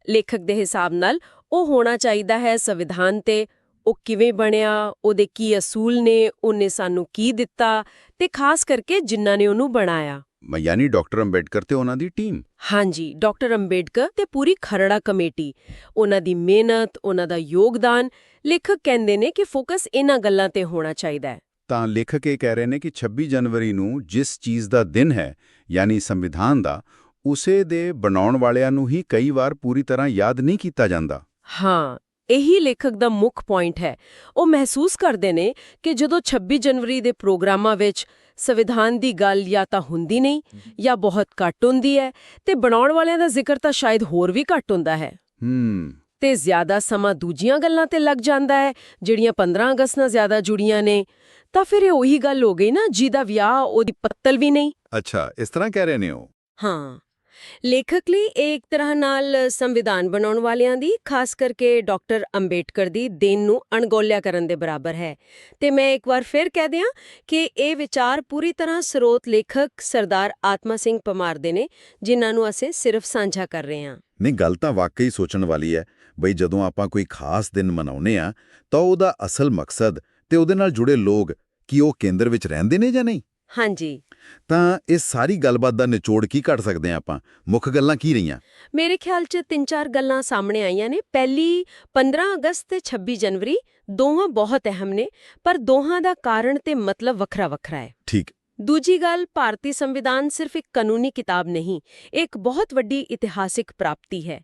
ਲੇਖਕ ਦੇ ਹਿਸਾਬ ਨਾਲ ਉਹ ਹੋਣਾ ਚਾਹੀਦਾ ਹੈ ਸੰਵਿਧਾਨ ਤੇ ਉਹ ਕਿਵੇਂ ਬਣਿਆ ਉਹਦੇ ਕੀ ਅਸੂਲ ਨੇ ਉਹਨੇ ਸਾਨੂੰ ਕੀ ਦਿੱਤਾ ਤੇ ਖਾਸ ਕਰਕੇ ਜਿਨ੍ਹਾਂ ਨੇ ਉਹਨੂੰ ਬਣਾਇਆ। ਯਾਨੀ ਡਾਕਟਰ ਅੰਬੇਡਕਰ ਤੇ ਉਹਨਾਂ ਦੀ ਟੀਮ। ਹਾਂਜੀ ਡਾਕਟਰ ਅੰਬੇਡਕਰ ਤੇ ਪੂਰੀ ਖਰੜਾ ਕਮੇਟੀ। ਉਹਨਾਂ ਦੀ ਮਿਹਨਤ ਉਹਨਾਂ ਦਾ ਯੋਗਦਾਨ ਲੇਖਕ ਕਹਿੰਦੇ ਨੇ ਕਿ ਫੋਕਸ ਇਹਨਾਂ ਗੱਲਾਂ ਤੇ ਹੋਣਾ ਚਾਹੀਦਾ ਹੈ। ਤਾਂ ਲੇਖਕ ਇਹ ਕਹਿ ਰਹੇ ਨੇ ਕਿ 26 ਜਨਵਰੀ ਨੂੰ ਜਿਸ ਚੀਜ਼ ਦਾ ਦਿਨ ਹੈ ਯਾਨੀ ਸੰਵਿਧਾਨ ਦਾ ਉਸੇ ਦੇ ਬਣਾਉਣ ਵਾਲਿਆਂ ਨੂੰ ਹੀ ਕਈ ਵਾਰ ਪੂਰੀ ਤਰ੍ਹਾਂ ਯਾਦ ਨਹੀਂ ਕੀਤਾ ਜਾਂਦਾ। ਹਾਂ ਇਹੀ ਲੇਖਕ ਦਾ ਮੁੱਖ ਪੁਆਇੰਟ ਹੈ। ਉਹ ਮਹਿਸੂਸ ਕਰਦੇ ਨੇ ਕਿ ਜਦੋਂ 26 ਜਨਵਰੀ ਦੇ ਪ੍ਰੋਗਰਾਮਾਂ ਵਿੱਚ ਸੰਵਿਧਾਨ ਦੀ ਗੱਲ ਜਾਂ ਤਾਂ ਹੁੰਦੀ ਨਹੀਂ ਜਾਂ ਬਹੁਤ ਘੱਟ ਹੁੰਦੀ ਹੈ ਤੇ ਬਣਾਉਣ ਵਾਲਿਆਂ ਦਾ ਜ਼ਿਕਰ ਤਾਂ ਸ਼ਾਇਦ ਹੋਰ ਵੀ ਘੱਟ ਹੁੰਦਾ ਹੈ। ਹੂੰ। ਤੇ ਜ਼ਿਆਦਾ ਸਮਾਂ ਦੂਜੀਆਂ ਗੱਲਾਂ ਤੇ ਲੱਗ ਜਾਂਦਾ ਹੈ ਜਿਹੜੀਆਂ 15 ਅਗਸਤ ਨਾਲ ਜ਼ਿਆਦਾ ਜੁੜੀਆਂ ਨੇ। ਤਾਂ ਫਿਰ ਇਹ ਉਹੀ ਗੱਲ ਹੋ ਗਈ ਨਾ ਜਿਹਦਾ ਵਿਆਹ ਉਹਦੀ ਪੱਤਲ ਵੀ ਨਹੀਂ। ਅੱਛਾ ਇਸ ਤਰ੍ਹਾਂ ਕਹਿ ਰਹੇ ਨੇ ਉਹ? ਹਾਂ। ਲੇਖਕ ਲਈ ਇਹ ਇੱਕ ਤਰ੍ਹਾਂ ਨਾਲ ਸੰਵਿਧਾਨ ਬਣਾਉਣ ਵਾਲਿਆਂ ਦੀ, ਖਾਸ ਕਰਕੇ ਡਾਕਟਰ ਅੰਬੇਡਕਰ ਦੀ ਦੇਨ ਨੂੰ ਅਣਗੌਲਿਆ ਕਰਨ ਦੇ ਬਰਾਬਰ ਹੈ। ਤੇ ਮੈਂ ਇੱਕ ਵਾਰ ਫਿਰ ਕਹਿ ਦਿਆਂ ਕਿ ਇਹ ਵਿਚਾਰ ਪੂਰੀ ਤਰ੍ਹਾਂ ਸਰੋਤ ਲੇਖਕ ਸਰਦਾਰ ਆਤਮਾ ਸਿੰਘ ਪਮਾਰ ਦੇ ਨੇ, ਜਿਨ੍ਹਾਂ ਨੂੰ ਅਸੀਂ ਸਿਰਫ ਸਾਂਝਾ ਕਰ ਰਹੇ ਹਾਂ। ਨਹੀਂ, ਗੱਲ ਤਾਂ ਵਾਕਈ ਸੋਚਣ ਵਾਲੀ ਹੈ ਬਈ ਜਦੋਂ ਆਪਾਂ ਕੋਈ ਖਾਸ ਦਿਨ ਮਨਾਉਨੇ ਆ ਤਾਂ ਉਹਦਾ ਅਸਲ ਮਕਸਦ ਤੇ ਉਹਦੇ ਨਾਲ ਜੁੜੇ ਲੋਕ ਕੀ ਉਹ ਕੇਂਦਰ ਵਿੱਚ ਰਹਿੰਦੇ ਨੇ ਜਾਂ ਨਹੀਂ? ਹਾਂਜੀ। ਤਾਂ ਇਸ ਸਾਰੀ ਗੱਲਬਾਤ ਦਾ ਨਿਚੋੜ ਕੀ ਕੱਢ ਸਕਦੇ ਆ ਆਪਾਂ? ਮੁੱਖ ਗੱਲਾਂ ਕੀ ਰਹੀਆਂ? ਮੇਰੇ ਖਿਆਲ 'ਚ ਤਿੰਨ ਚਾਰ ਗੱਲਾਂ ਸਾਹਮਣੇ ਆਈਆਂ ਨੇ। ਪਹਿਲੀ 15 ਅਗਸਤ ਤੇ 26 ਜਨਵਰੀ ਦੋਵਾਂ ਬਹੁਤ ਅਹਿਮ ਨੇ ਪਰ ਦੋਹਾਂ ਦਾ ਕਾਰਨ ਤੇ ਮਤਲਬ ਵੱਖਰਾ ਵੱਖਰਾ ਹੈ। ਠੀਕ। ਦੂਜੀ ਗੱਲ ਭਾਰਤੀ ਸੰਵਿਧਾਨ ਸਿਰਫ ਇੱਕ ਕਾਨੂੰਨੀ ਕਿਤਾਬ ਨਹੀਂ ਇੱਕ ਬਹੁਤ ਵੱਡੀ ਇਤਿਹਾਸਿਕ ਪ੍ਰਾਪਤੀ ਹੈ।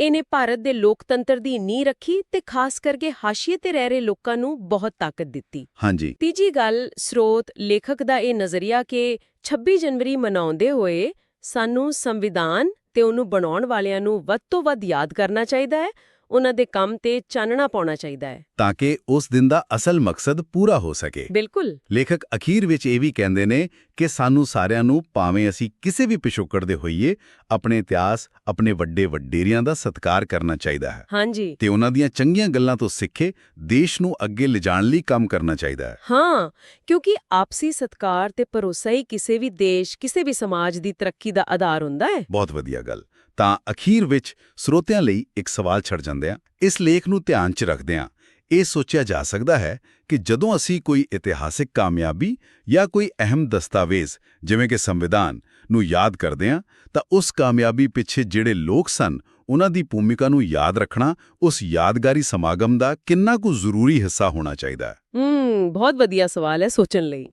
ਇਹਨੇ ਭਾਰਤ ਦੇ ਲੋਕਤੰਤਰ ਦੀ ਨੀਂਹ ਰੱਖੀ ਤੇ ਖਾਸ ਕਰਕੇ ਹਾਸ਼ੀਏ ਤੇ ਰਹਿ ਰਹੇ ਲੋਕਾਂ ਨੂੰ ਬਹੁਤ ਤਾਕਤ ਦਿੱਤੀ। ਹਾਂਜੀ। ਤੀਜੀ ਗੱਲ ਸਰੋਤ ਲੇਖਕ ਦਾ ਇਹ ਨਜ਼ਰੀਆ ਕਿ 26 ਜਨਵਰੀ ਮਨਾਉਂਦੇ ਹੋਏ ਸਾਨੂੰ ਸੰਵਿਧਾਨ ਤੇ ਉਹਨੂੰ ਬਣਾਉਣ ਵਾਲਿਆਂ ਨੂੰ ਵੱਧ ਤੋਂ ਵੱਧ ਯਾਦ ਕਰਨਾ ਚਾਹੀਦਾ ਹੈ ਉਹਨਾਂ ਦੇ ਕੰਮ ਤੇ ਚਾਨਣਾ ਪਾਉਣਾ ਚਾਹੀਦਾ ਹੈ। ਤਾਂ ਕਿ ਉਸ ਦਿਨ ਦਾ ਅਸਲ ਮਕਸਦ ਪੂਰਾ ਹੋ ਸਕੇ। ਬਿਲਕੁਲ। ਲੇਖਕ ਅਖੀਰ ਵਿੱਚ ਇਹ ਵੀ ਕਹਿੰਦੇ ਨੇ ਕਿ ਸਾਨੂੰ ਸਾਰਿਆਂ ਨੂੰ ਭਾਵੇਂ ਅਸੀਂ ਕਿਸੇ ਵੀ ਪਿਛੋਕੜ ਦੇ ਹੋਈਏ ਆਪਣੇ ਇਤਿਹਾਸ ਆਪਣੇ ਵੱਡੇ ਵਡੇਰਿਆਂ ਦਾ ਸਤਿਕਾਰ ਕਰਨਾ ਚਾਹੀਦਾ ਹੈ। ਹਾਂਜੀ। ਤੇ ਉਹਨਾਂ ਦੀਆਂ ਚੰਗੀਆਂ ਗੱਲਾਂ ਤੋਂ ਸਿੱਖੇ ਦੇਸ਼ ਨੂੰ ਅੱਗੇ ਲਿਜਾਣ ਲਈ ਕੰਮ ਕਰਨਾ ਚਾਹੀਦਾ ਹੈ। ਹਾਂ ਕਿਉਂਕਿ ਆਪਸੀ ਸਤਕਾਰ ਤੇ ਭਰੋਸਾ ਹੀ ਕਿਸੇ ਵੀ ਦੇਸ਼ ਕਿਸੇ ਵੀ ਸਮਾਜ ਦੀ ਤਰੱਕੀ ਦਾ ਆਧਾਰ ਹੁੰਦਾ ਹੈ। ਬਹੁਤ ਵਧੀਆ ਗੱਲ। ਤਾਂ ਅਖੀਰ ਵਿੱਚ ਸਰੋਤਿਆਂ ਲਈ ਇੱਕ ਸਵਾਲ ਛੱਡ ਜਾਂਦੇ ਆ ਇਸ ਲੇਖ ਨੂੰ ਧਿਆਨ 'ਚ ਰੱਖਦੇ ਆ ਇਹ ਸੋਚਿਆ ਜਾ ਸਕਦਾ ਹੈ ਕਿ ਜਦੋਂ ਅਸੀਂ ਕੋਈ ਇਤਿਹਾਸਿਕ ਕਾਮਯਾਬੀ ਜਾਂ ਕੋਈ ਅਹਿਮ ਦਸਤਾਵੇਜ਼, ਜਿਵੇਂ ਕਿ ਸੰਵਿਧਾਨ, ਨੂੰ ਯਾਦ ਕਰਦੇ ਹਾਂ, ਤਾਂ ਉਸ ਕਾਮਯਾਬੀ ਪਿੱਛੇ ਜਿਹੜੇ ਲੋਕ ਸਨ, ਉਹਨਾਂ ਦੀ ਭੂਮਿਕਾ ਨੂੰ ਯਾਦ ਰੱਖਣਾ, ਉਸ ਯਾਦਗਾਰੀ ਸਮਾਗਮ ਦਾ ਕਿੰਨਾ ਕੁ ਜ਼ਰੂਰੀ ਹਿੱਸਾ ਹੋਣਾ ਚਾਹੀਦਾ ਹੈ। ਹੂੰ, ਬਹੁਤ ਵਧੀਆ ਸਵਾਲ ਹੈ ਸੋਚਣ ਲਈ।